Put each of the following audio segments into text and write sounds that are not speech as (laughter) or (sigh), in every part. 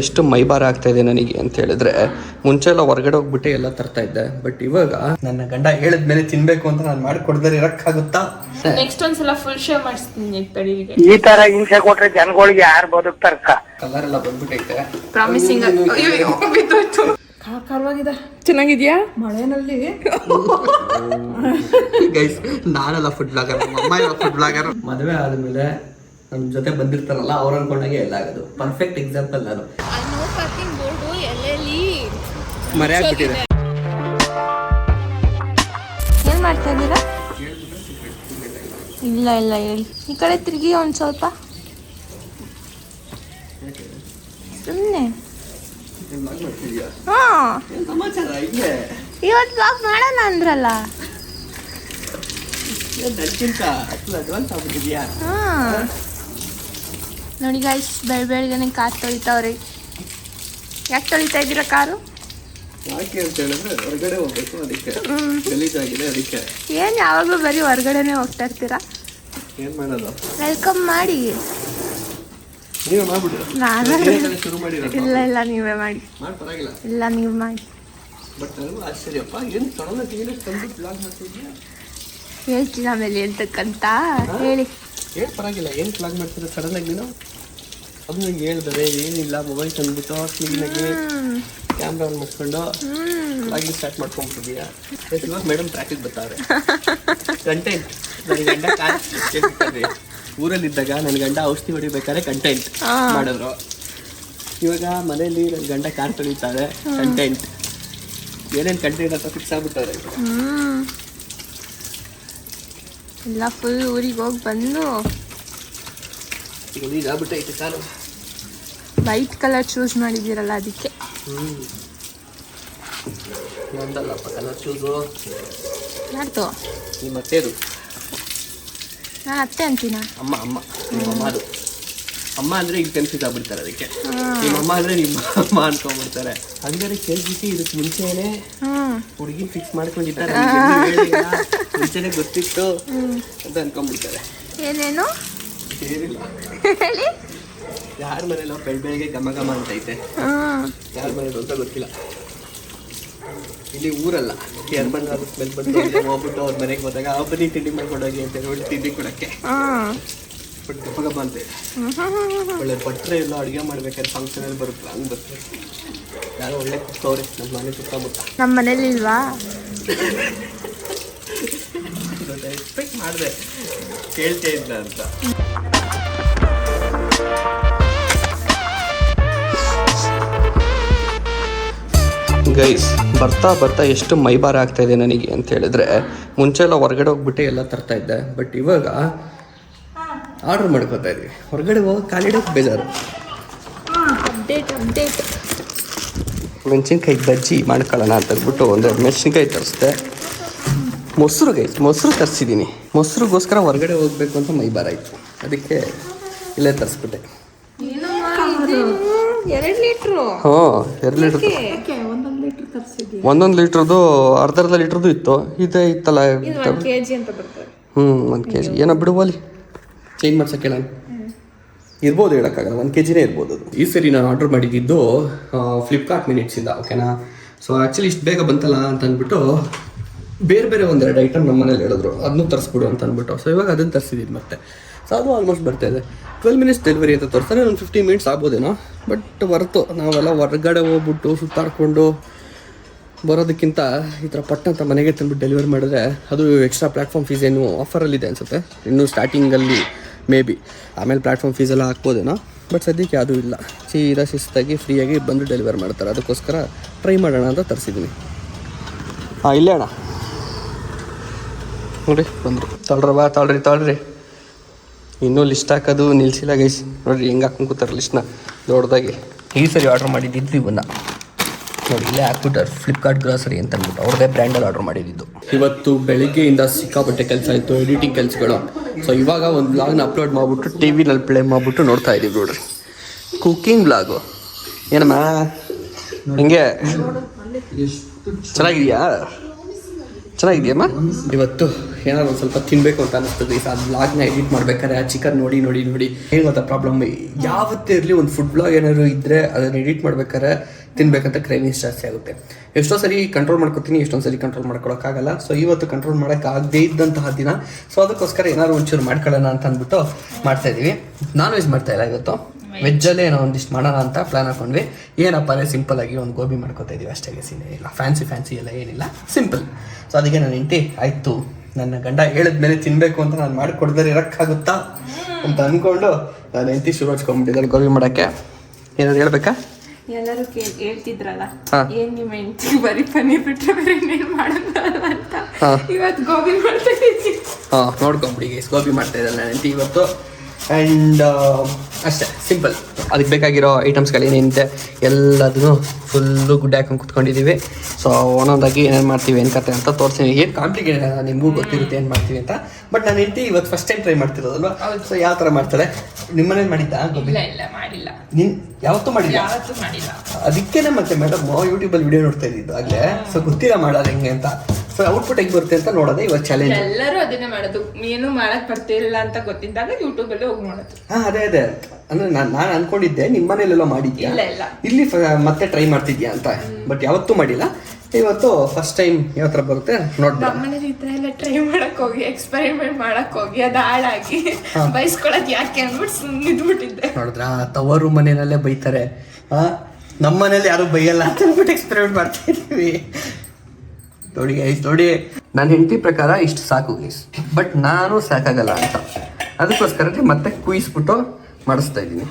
ಎಷ್ಟು ಮೈಬಾರ ಆಗ್ತಾ ಇದೆ ನನಗೆ ಅಂತ ಹೇಳಿದ್ರೆ ಮುಂಚೆ ಎಲ್ಲ ಹೊರಗಡೆ ಹೋಗ್ಬಿಟ್ಟು ಎಲ್ಲ ತರ್ತಾ ಇದ್ದೆ. ಬಟ್ ಇವಾಗ ನನ್ನ ಗಂಡ ಹೇಳಿದ್ಮೇಲೆ ತಿನ್ಬೇಕು ಅಂತ ನಾನು ಮಾಡ್ಕೊಡ್ದರೆ ಇರಕ್ಕಾಗುತ್ತಾ? ನೆಕ್ಸ್ಟ್ ಒಂದ್ಸಲ ಫುಲ್ ಶೇವ್ ಮಾಡಿಸ್ತೀನಿ ಈ ತರ ಹಿಂಸೆ ಕೊಟ್ರೆ ಜನಗಳಿಗೆ ಯಾರು ಬದುಕ್ತಾರಕ್ಕ ಕಲರ್ ಎಲ್ಲ ಬಂದ್ಬಿಟ್ಟೈತೆ ಪ್ರಾಮಿಸಿಂಗ್ ಬಿದ್ದೋಯ್ತು. ಖಾರವಾಗಿದೆ ಚೆನ್ನಾಗಿದ್ಯಾ? ಮಳೆನಲ್ಲಿ. ಗೈಸ್ ನಾನೆಲ್ಲ ಫುಡ್ ಬ್ಲಾಗರ್ ಅಮ್ಮ ಎಲ್ಲ ಫುಡ್ ಬ್ಲಾಗರ್ ಮದುವೆ ಆದ್ಮೇಲೆ ನಮ್ಮ ಜೊತೆ ಬಂದಿರ್ತಾರಲ್ಲ ಅವ್ರು ಅನ್ಕೊಂಡಾಗೆ ಎಲ್ಲ ಆಗೋದು. ಪರ್ಫೆಕ್ಟ್ ಎಕ್ಸಾಂಪಲ್ ನಾನು. ನೋ ಪಾರ್ಕಿಂಗ್ ಬೋರ್ಡು ಎಲ್ಲೆಲ್ಲಿ ಮರೆ ಆಗ್ಬಿಟ್ಟಿದೆ ಏನ್ ಮಾಡ್ತಾ ಇದ್ದೀರಾ? ಇಲ್ಲ ಇಲ್ಲ ಹೇಳಿ. ಈ ಕಡೆ ತಿರುಗಿ ಒಂದು ಸ್ವಲ್ಪ. ಸುಮ್ಮನೆ ಹಾ. ಇವತ್ತು ಬ್ಲಾಗ್ ಮಾಡೋಣ ಅಂದ್ರಲ್ಲ. ಹಾ. ನೋಡಿ ಗಾಯ್ಸ್ ಬೆಳ ಬೆಳಗ್ಗೆನೆ ಕಾರ್ ತೊಳಿತಾವ್ರಿ. ಯಾಕೆ ತೊಳಿತಾ ಇದ್ದೀರಾ ಕಾರು? ಯಾಕೆ ಅಂತ ಹೇಳಿದ್ರೆ ಹೊರಗಡೆ ಹೋಗ್ಬೇಕು ಅದಕ್ಕೆ. ಗಲೀಜಾಗಿದೆ ಅದಕ್ಕೆ. ಏನ್ ಯಾವಾಗಲೂ ಬರೀ ಹೊರ್ಗಡೆನೆ ಹೋಗ್ತಾ ಇರ್ತೀರಾ? ಏನ್ ಮಾಡೋದು? ವೆಲ್ಕಮ್ ಮಾಡಿ. ನೀವು ಮಾಡ್ಬಿಡು. ನಾನು ಶುರು ಇಲ್ಲ ಇಲ್ಲ ನೀವೇ ಮಾಡಿ. ಮಾಡಿ ಪರವಾಗಿಲ್ಲ. ಇಲ್ಲ ನೀವು ಮಾಡಿ. ಬಟ್ ನನಗೂ ಆಶ್ಚರ್ಯಪ್ಪ ಏನು ಸಡನ್ ಆಗಿ ತಂದು ಬ್ಲಾಗ್ ಮಾಡ್ತಿದ್ಯಾ ಹೇಳ್ತೀನಿ ಆಮೇಲೆ ಎಂತಕ್ಕಂತ. ಹೇಳಿ. ಏನು ಪರವಾಗಿಲ್ಲ. ಏನು ಫ್ಲಾಗ್ ಮಾಡ್ತೀರ? ಸಡನ್ ಆಗಿ ನೀನು? ಅದು ನಂಗೆ ಹೇಳಿದ್ರೆ ಏನಿಲ್ಲ ಮೊಬೈಲ್ ತಂದ್ಬಿಟ್ಟು ಕ್ಲೀನಾಗಿ ಕ್ಯಾಮ್ರಾ ಆನ್ ಮಾಡ್ಕೊಂಡು ಸ್ಟಾರ್ಟ್ ಮಾಡ್ಕೊಂಡ್ಬಿಟ್ಟಿದ್ಯಾ ಇವಾಗ ಮೇಡಮ್ ಟ್ರಾಫಿಕ್ ಬರ್ತಾರೆ. (laughs) ಕಂಟೆಂಟ್ ನನ್ನ ಗಂಡ ಕಾರ್ ಊರಲ್ಲಿದ್ದಾಗ ನನ್ನ ಗಂಡ ಔಷಧಿ ಹೊಡಿಬೇಕಾದ್ರೆ ಕಂಟೆಂಟ್ ಮಾಡಿದ್ರು. ಇವಾಗ ಮನೆಯಲ್ಲಿ ನನ್ನ ಗಂಡ ಕಾರ್ ತೊಳಿತಾರೆ ಕಂಟೆಂಟ್ ಏನೇನು ಕಂಟೆಂಟ್ ಅಂತ ಫಿಕ್ಸ್ ಆಗ್ಬಿಟ್ಟವ್ರೆ. ಎಲ್ಲ ಫುಲ್ ಊರಿಗೆ ಹೋಗಿ ಬಂದು ವೈಟ್ ಕಲರ್ ಚೂಸ್ ಮಾಡಿದ್ದೀರಲ್ಲ ಅದಕ್ಕೆ. ಯಾರ್ದು? ನಾನು ಅತ್ತೆ ಅಂತೀನ? ಅಮ್ಮ ಅಮ್ಮ. ನಿಮ್ಮ ಅದು ಅಮ್ಮ ಅಂದ್ರೆ ಈಗ ಕನ್ಫ್ಯೂಸ್ ಆಗ್ಬಿಡ್ತಾರೆ ಅದಕ್ಕೆ. ನಿಮ್ಮ ಅಮ್ಮ ಅಂದ್ರೆ ನಿಮ್ಮ ಅಮ್ಮ ಅನ್ಕೊಂಡ್ಬಿಡ್ತಾರೆ. ಹಂಗಾರೆ ಕೇಳ್ಬಿಟ್ಟು ಇದಕ್ಕೆ ಮುಂಚೆನೆ ಹುಡುಗಿ ಫಿಕ್ಸ್ ಮಾಡ್ಕೊಂಡಿದ್ದಾರೆ. ಮುಂಚೆನೆ ಗೊತ್ತಿತ್ತು ಅಂತ ಅನ್ಕೊಂಡ್ಬಿಡ್ತಾರೆ. ಏನೇನು? ಏನಿಲ್ಲ. ಹೇಳಿ. ಯಾರ ಮನೇಲಿ ಬೆಳ್ ಬೆಳಗ್ಗೆ ಘಮ ಘಮ ಅಂತೈತೆ. ಯಾರ ಮನೇಲಿ ಅಂತ ಗೊತ್ತಿಲ್ಲ. ಇಲ್ಲಿ ಊರಲ್ಲ. ಎರ್ಬಂಡ್ ಸ್ಮೆಲ್ ಬಂದು ಹೋಗ್ಬಿಟ್ಟು ಅವ್ರ ಮನೆಗೆ ಹೋದಾಗ ಆ ಬನ್ನಿ ತಿಂಡಿ ಮಾಡ್ಕೊಂಡೋಗಿ ಅಂತ ಹೇಳಿ ತಿಂಡಿ ಕೊಡಕ್ಕೆ. ಬಟ್ ಗಪ ಗಪ ಅಂತ. ಒಳ್ಳೆ ಭಟ್ರೆ ಎಲ್ಲ ಅಡುಗೆ ಮಾಡ್ಬೇಕಾದ್ರೆ ಫಂಕ್ಷನ್ ಅಲ್ಲಿ ಬರುತ್ತೆ? ಹಂಗೆ ಬರ್ತದೆ ಯಾರೋ ಒಳ್ಳೆ ಕುಕ್ಕವ್ರೆ ನಮ್ಮ ಮನೆ ಸುತ್ತಮುತ್ತ. ನಮ್ಮ ಮನೇಲಿ ಇಲ್ವಾ ಮಾಡಿದೆ. ಕೇಳ್ತೇ ಇದ್ದ ಅಂತ. ಗೈಸ್ ಬರ್ತಾ ಬರ್ತಾ ಎಷ್ಟು ಮೈಬಾರ ಆಗ್ತಾ ಇದೆ ನನಗೆ ಅಂತ ಹೇಳಿದ್ರೆ ಮುಂಚೆ ಎಲ್ಲ ಹೊರಗಡೆ ಹೋಗ್ಬಿಟ್ಟು ಎಲ್ಲ ತರ್ತಾ ಇದ್ದೆ ಬಟ್ ಇವಾಗ ಆರ್ಡರ್ ಮಾಡ್ಕೋತಾ ಇದ್ವಿ. ಹೊರಗಡೆ ಹೋಗಿ ಕಾಲಿಡೋಕೆ ಬೇಜಾರು. ಅಪ್ಡೇಟ್ ಅಪ್ಡೇಟ್ ಮೆಣಸಿನ್ಕಾಯಿ ಬಜ್ಜಿ ಮಾಡ್ಕೊಳ್ಳೋಣ ಅಂತ ಅಂದ್ಬಿಟ್ಟು ಒಂದೆರಡು ಮೆಣಸಿನ್ಕಾಯಿ ತರಿಸ್ದೆ. ಮೊಸರು ಗೈಸ್ ಮೊಸರು ತರಿಸಿದ್ದೀನಿ ಮೊಸರುಗೋಸ್ಕರ ಹೊರಗಡೆ ಹೋಗ್ಬೇಕು ಅಂತ ಮೈಬಾರ ಆಯಿತು ಅದಕ್ಕೆ ಇಲ್ಲೇ ತರಿಸ್ಬಿಟ್ಟೆ. ಎರಡು ಲೀಟ್ರು? ಹ್ಞೂ ಎರಡು ಲೀಟ್ರ್ ಒಂದೊಂದು ಲೀಟ್ರದ್ದು ಅರ್ಧ ಅರ್ಧ ಲೀಟ್ರದ್ದು ಇತ್ತು. ಇದೇ ಇತ್ತಲ್ಲ ಹ್ಞೂ ಒಂದು ಕೆ ಜಿ ಏನೋ ಬಿಡುವಲ್ಲಿ ಚೇಂಜ್ ಮಾಡ್ಸಕ್ಕೆ ನಾನು ಇರ್ಬೋದು ಹೇಳೋಕ್ಕಾಗಲ್ಲ ಒಂದು ಕೆ ಜಿನೇ ಇರ್ಬೋದು ಅದು. ಈ ಸರಿ ನಾನು ಆರ್ಡರ್ ಮಾಡಿದ್ದು ಫ್ಲಿಪ್ಕಾರ್ಟ್ ಮಿನಿಟ್ಸಿಂದ ಓಕೆನಾ ಸೊ ಆ್ಯಕ್ಚುಲಿ ಇಷ್ಟು ಬೇಗ ಬಂತಲ್ಲ ಅಂತ ಅಂದ್ಬಿಟ್ಟು ಬೇರೆ ಬೇರೆ ಒಂದೆರಡು ಐಟಮ್ ನಮ್ಮ ಮನೇಲಿ ಹೇಳಿದ್ರು. ಅದನ್ನು ತರಿಸ್ಬಿಡು ಅಂತ ಅಂದ್ಬಿಟ್ಟು. ಸೊ ಇವಾಗ ಅದನ್ನು ತರಿಸಿದ್ದೀನಿ ಮತ್ತೆ. ಸೊ ಅದು ಆಲ್ಮೋಸ್ಟ್ ಬರ್ತಾ ಇದೆ. ಟ್ವೆಲ್ ಮಿನಿಟ್ಸ್ ಡೆಲಿವರಿ ಅಂತ ತೋರಿಸ್ತಾರೆ. ಒಂದು ಫಿಫ್ಟಿ ಮಿನಿಟ್ಸ್ ಆಗ್ಬೋದೇನೋ. ಬಟ್ ಹೊರತು ನಾವೆಲ್ಲ ಹೊರಗಡೆ ಹೋಗ್ಬಿಟ್ಟು ಸುತ್ತಾಡ್ಕೊಂಡು ಬರೋದಕ್ಕಿಂತ ಈ ಥರ ಪಟ್ಟ ಅಂತ ಮನೆಗೆ ತಂದ್ಬಿಟ್ಟು ಡೆಲಿವರಿ ಮಾಡಿದ್ರೆ ಅದು ಎಕ್ಸ್ಟ್ರಾ ಪ್ಲ್ಯಾಟ್ಫಾರ್ಮ್ ಫೀಸ್ ಏನು ಆಫರಲ್ಲಿದೆ ಅನಿಸುತ್ತೆ. ಇನ್ನೂ ಸ್ಟಾರ್ಟಿಂಗಲ್ಲಿ ಮೇ ಬಿ ಆಮೇಲೆ ಪ್ಲ್ಯಾಟ್ಫಾರ್ಮ್ ಫೀಸ್ ಎಲ್ಲ ಹಾಕ್ಬೋದೇನೋ. ಬಟ್ ಸದ್ಯಕ್ಕೆ ಯಾವುದೂ ಇಲ್ಲ. ಸೀದಾ ಶಿಸ್ತಾಗಿ ಫ್ರೀಯಾಗಿ ಬಂದು ಡೆಲಿವರಿ ಮಾಡ್ತಾರೆ. ಅದಕ್ಕೋಸ್ಕರ ಟ್ರೈ ಮಾಡೋಣ ಅಂತ ತರಿಸಿದ್ದೀನಿ ಹಾಂ, ಇಲ್ಲೇ ಅಣ್ಣ. ನೋಡಿರಿ ಬಂದರು. ತಳ್ರ ಬಾ ತಳ್ರಿ ತಳ್ರಿ. ಇನ್ನೂ ಲಿಸ್ಟ್ ಹಾಕೋದು ನಿಲ್ಸಿಲ್ಲ ಗೈಸ್ ನೋಡ್ರಿ ಹೆಂಗೆ ಹಾಕೊಂಡು ಕೂತಾರೆ ಲಿಸ್ಟ್ನ ದೊಡ್ಡದಾಗಿ. ಈ ಸರಿ ಆರ್ಡ್ರ್ ಮಾಡಿದ್ದಿದ್ದು ಇವನ್ನ. ನೋಡಿ ಇಲ್ಲೇ ಹಾಕ್ಬಿಟ್ಟಾರೆ. ಫ್ಲಿಪ್ಕಾರ್ಟ್ ಗ್ರಾಸರಿ ಅಂತ ಅಂದ್ಬಿಟ್ಟು. ಅವ್ರದ್ದೇ ಬ್ರ್ಯಾಂಡಲ್ಲಿ ಆರ್ಡರ್ ಮಾಡಿದ್ದು. ಇವತ್ತು ಬೆಳಿಗ್ಗೆಯಿಂದ ಸಿಕ್ಕಾಪಟ್ಟೆ ಕೆಲಸ ಆಯಿತು ಎಡಿಟಿಂಗ್ ಕೆಲಸಗಳು. ಸೊ ಇವಾಗ ಒಂದು ಬ್ಲಾಗ್ನ ಅಪ್ಲೋಡ್ ಮಾಡಿಬಿಟ್ಟು ಟಿ ವಿನಲ್ಲಿ ಪ್ಲೇ ಮಾಡಿಬಿಟ್ಟು ನೋಡ್ತಾ ಇದ್ದೀವಿ ನೋಡ್ರಿ. ಕುಕಿಂಗ್ ಬ್ಲಾಗು ಏನಮ್ಮ? ಹಿಂಗೆ? ಚೆನ್ನಾಗಿದೆಯಾ? ಚೆನ್ನಾಗಿದೆಯಮ್ಮ ಇವತ್ತು ಏನಾದ್ರು ಒಂದು ಸ್ವಲ್ಪ ತಿನ್ಬೇಕು ಅಂತ ಅನಿಸ್ತದೆ. ಈ ಅದು ಬ್ಲಾಗ್ನ ಎಡಿಟ್ ಮಾಡ್ಬೇಕಾದ್ರೆ ಆ ಚಿಕನ್ ನೋಡಿ ನೋಡಿ ನೋಡಿ ಏನು ಗೊತ್ತಾ ಪ್ರಾಬ್ಲಮ್ ಯಾವತ್ತೇ ಇರಲಿ ಒಂದು ಫುಡ್ ಬ್ಲಾಗ್ ಏನಾದ್ರು ಇದ್ದರೆ ಅದನ್ನ ಎಡಿಟ್ ಮಾಡ್ಬೇಕಾದ್ರೆ ತಿನ್ಬೇಕಂತ ಕ್ರೇವಿಂಗ್ಸ್ ಜಾಸ್ತಿ ಆಗುತ್ತೆ. ಎಷ್ಟೋ ಸರಿ ಕಂಟ್ರೋಲ್ ಮಾಡ್ಕೊತೀನಿ ಎಷ್ಟೊಂದು ಸರಿ ಕಂಟ್ರೋಲ್ ಮಾಡ್ಕೊಳಕ್ಕಾಗಲ್ಲ. ಸೊ ಇವತ್ತು ಕಂಟ್ರೋಲ್ ಮಾಡೋಕ್ಕಾಗದೇ ಇದ್ದಂತಹ ದಿನ. ಸೊ ಅದಕ್ಕೋಸ್ಕರ ಏನಾದ್ರು ಒಂಚೂರು ಮಾಡ್ಕೊಳ್ಳೋಣ ಅಂತ ಅಂದ್ಬಿಟ್ಟು ಮಾಡ್ತಾ ಇದೀವಿ. ನಾನ್ ವೆಜ್ ಮಾಡ್ತಾ ಇಲ್ಲ ಇವತ್ತು. ವೆಜ್ಜಲ್ಲೇ ಏನೋ ಒಂದಿಷ್ಟು ಮಾಡೋಣ ಅಂತ ಪ್ಲಾನ್ ಹಾಕೊಂಡ್ವಿ. ಏನಪ್ಪ ಅಂದರೆ ಸಿಂಪಲ್ ಆಗಿ ಒಂದು ಗೋಬಿ ಮಾಡ್ಕೊತಾ ಇದೀವಿ ಅಷ್ಟೇ ಸೀನೆ ಇಲ್ಲ ಫ್ಯಾನ್ಸಿ ಫ್ಯಾನ್ಸಿ ಎಲ್ಲ ಏನಿಲ್ಲ. ಸಿಂಪಲ್ ಸೊ ಅದಕ್ಕೆ ನಾನು ಇಂಟಿ ಆಯ್ತು ನನ್ನ ಗಂಡ ಹೇಳಿದ್ಮೇಲೆ ತಿನ್ಬೇಕು ಅಂತ ನಾನು ಮಾಡಿಕೊಡ್ದರೆ ಇರಕ್ಕಾಗುತ್ತಾ ಅಂತ ಅಂದ್ಕೊಂಡು ನಾನು ಹೆಂಡತಿ ಶುರು ಹಚ್ಕೊಂಡ್ಬಿಟ್ಟಿದ್ದಾರೆ ಗೋಬಿ ಮಾಡಕ್ಕೆ. ಏನಾದ್ರು ಹೇಳ್ಬೇಕಾ? ಎಲ್ಲರೂ ಹೇಳ್ತಿದ್ರಲ್ಲ. ಏನ್ ನಿಮ್ಮ ಹೆಂಡತಿ ಬರೀ ಪನ್ನೀರ್ ಬಿಟ್ರೆ ಬೇರೆ ಏನ್ ಮಾಡಲ್ಲ ಅಂತ? ಇವತ್ತು ಗೋಬಿ ಮಾಡ್ತಾ ಇದ್ದೀನಿ. ಹಾಂ ನೋಡ್ಕೊಂಬಿಡಿ ಗೋಬಿ ಮಾಡ್ತಾ ನನ್ನ ಹೆಂಡತಿ ಇವತ್ತು. ಆ್ಯಂಡ್ ಅಷ್ಟೇ ಸಿಂಪಲ್ ಅದಕ್ಕೆ ಬೇಕಾಗಿರೋ ಐಟಮ್ಸ್ಗಳು ಏನೇನಿದೆ ಎಲ್ಲದನ್ನು ಫುಲ್ಲು ಗುಡ್ಡೆ ಹಾಕೊಂಡು ಕುತ್ಕೊಂಡಿದ್ದೀವಿ. ಸೊ ಒಂದೊಂದಾಗಿ ಏನೇನು ಮಾಡ್ತೀವಿ ಏನು ಕತೆ ಅಂತ ತೋರಿಸ್ತೀನಿ. ಏನು ಕಾಂಪ್ಲಿಕೇಟೆಡ್ ಅಲ್ಲ ನಿಮಗೂ ಗೊತ್ತಿರುತ್ತೆ ಏನು ಮಾಡ್ತೀವಿ ಅಂತ. ಬಟ್ ನಾನು ಹೆಂಡತಿ ಇವತ್ತು ಫಸ್ಟ್ ಟೈಮ್ ಟ್ರೈ ಮಾಡ್ತಿರೋದಲ್ವ? ಸೊ ಯಾವ ಥರ ಮಾಡ್ತಾರೆ? ನಿಮ್ಮನೇಲಿ ಮಾಡಿದ್ದ ಗೊತ್ತಿಲ್ಲ ಇಲ್ಲ ಮಾಡಿಲ್ಲ. ನಿನ್ ಯಾವತ್ತೂ ಮಾಡಿಲ್ಲ? ಯಾವತ್ತೂ ಮಾಡಿಲ್ಲ. ಅದಕ್ಕೇನೆ ಮತ್ತೆ ಮೇಡಮ್ ಯೂಟ್ಯೂಬಲ್ಲಿ ವಿಡಿಯೋ ನೋಡ್ತಾ ಇದ್ದಿದ್ದು ಆಗಲೇ. ಸೊ ಗೊತ್ತಿಲ್ಲ ಮಾಡೋದು ಹೆಂಗೆ ಅಂತ. ಔಟ್ಪುಟ್ ಹೆಂಗ್ ಬರುತ್ತೆ ಅಂತ ನೋಡೋದೇ ಇವತ್ತು ಚಾಲೆಂಜ್ ಎಲ್ಲರೂ ಅದನ್ನೇ ಮಾಡೋದು. ಏನು ಮಾಡಕ್ ಬರ್ತಿಲ್ಲ ಅಂತ ಗೊತ್ತಿದ್ದಾಗ ಯೂಟ್ಯೂಬ್ ಅಲ್ಲಿ ಹೋಗಿ ಮಾಡೋದು ಹಾ ಅದೇ ಅದೇ. ಅಂದ್ರೆ ನಾನು ನಾನು ಅನ್ಕೊಂಡಿದ್ದೆ ನಿಮ್ಮ ಮನೇಲೆಲ್ಲ ಮಾಡಿದ್ಯಾ? ಇಲ್ಲ, ಇಲ್ಲ. ಇಲ್ಲಿ ಫ- ಮತ್ತೆ ಟ್ರೈ ಮಾಡ್ತಿದ್ಯಾ ಅಂತ. ಬಟ್ ಯಾವತ್ತೂ ಮಾಡಿಲ್ಲ. ಇವತ್ತು ಫಸ್ಟ್ ಟೈಮ್ ಯಾವ ಥರ ಬರುತ್ತೆ ನೋಡಿ ನಮ್ಮನೇಲಿ ಈ ತರ ಎಲ್ಲ ಟ್ರೈ ಮಾಡಕ್ ಹೋಗಿ ಎಕ್ಸ್ಪೆರಿಮೆಂಟ್ ಮಾಡಕ್ ಹೋಗಿ ಅದು ಹಾಳಾಗಿ ಬೈಸ್ಕೊಳಕ್ ಯಾಕೆ ಅಂದ್ಬಿಟ್ಟು ಸುಮ್ಮನೆ ಇದ್ಬಿಟ್ಟಿದ್ದೆ. ನೋಡಿದ್ರ? ತವರು ಮನೆಯಲ್ಲೇ ಬೈತಾರೆ. ಆ ನಮ್ಮ ಮನೇಲಿ ಯಾರು ಬೈಯಲ್ಲ ಅಂತ ಅಂದ್ಬಿಟ್ಟು ಎಕ್ಸ್ಪೆರಿಮೆಂಟ್ ಮಾಡ್ತಾ ಇದೀವಿ ನೋಡಿ ಗೈಸ್ ನೋಡಿ. ನನ್ನ ಹೆಂಡತಿ ಪ್ರಕಾರ ಇಷ್ಟು ಸಾಕು ಗೈಸ್ ಬಟ್ ನಾನು ಸಾಕಾಗಲ್ಲ ಅಂತ. ಅದಕ್ಕೋಸ್ಕರ ಮತ್ತೆ ಕುಯಿಸ್ಬಿಟ್ಟು ಮಾಡಿಸ್ತಾ ಇದ್ದೀನಿ.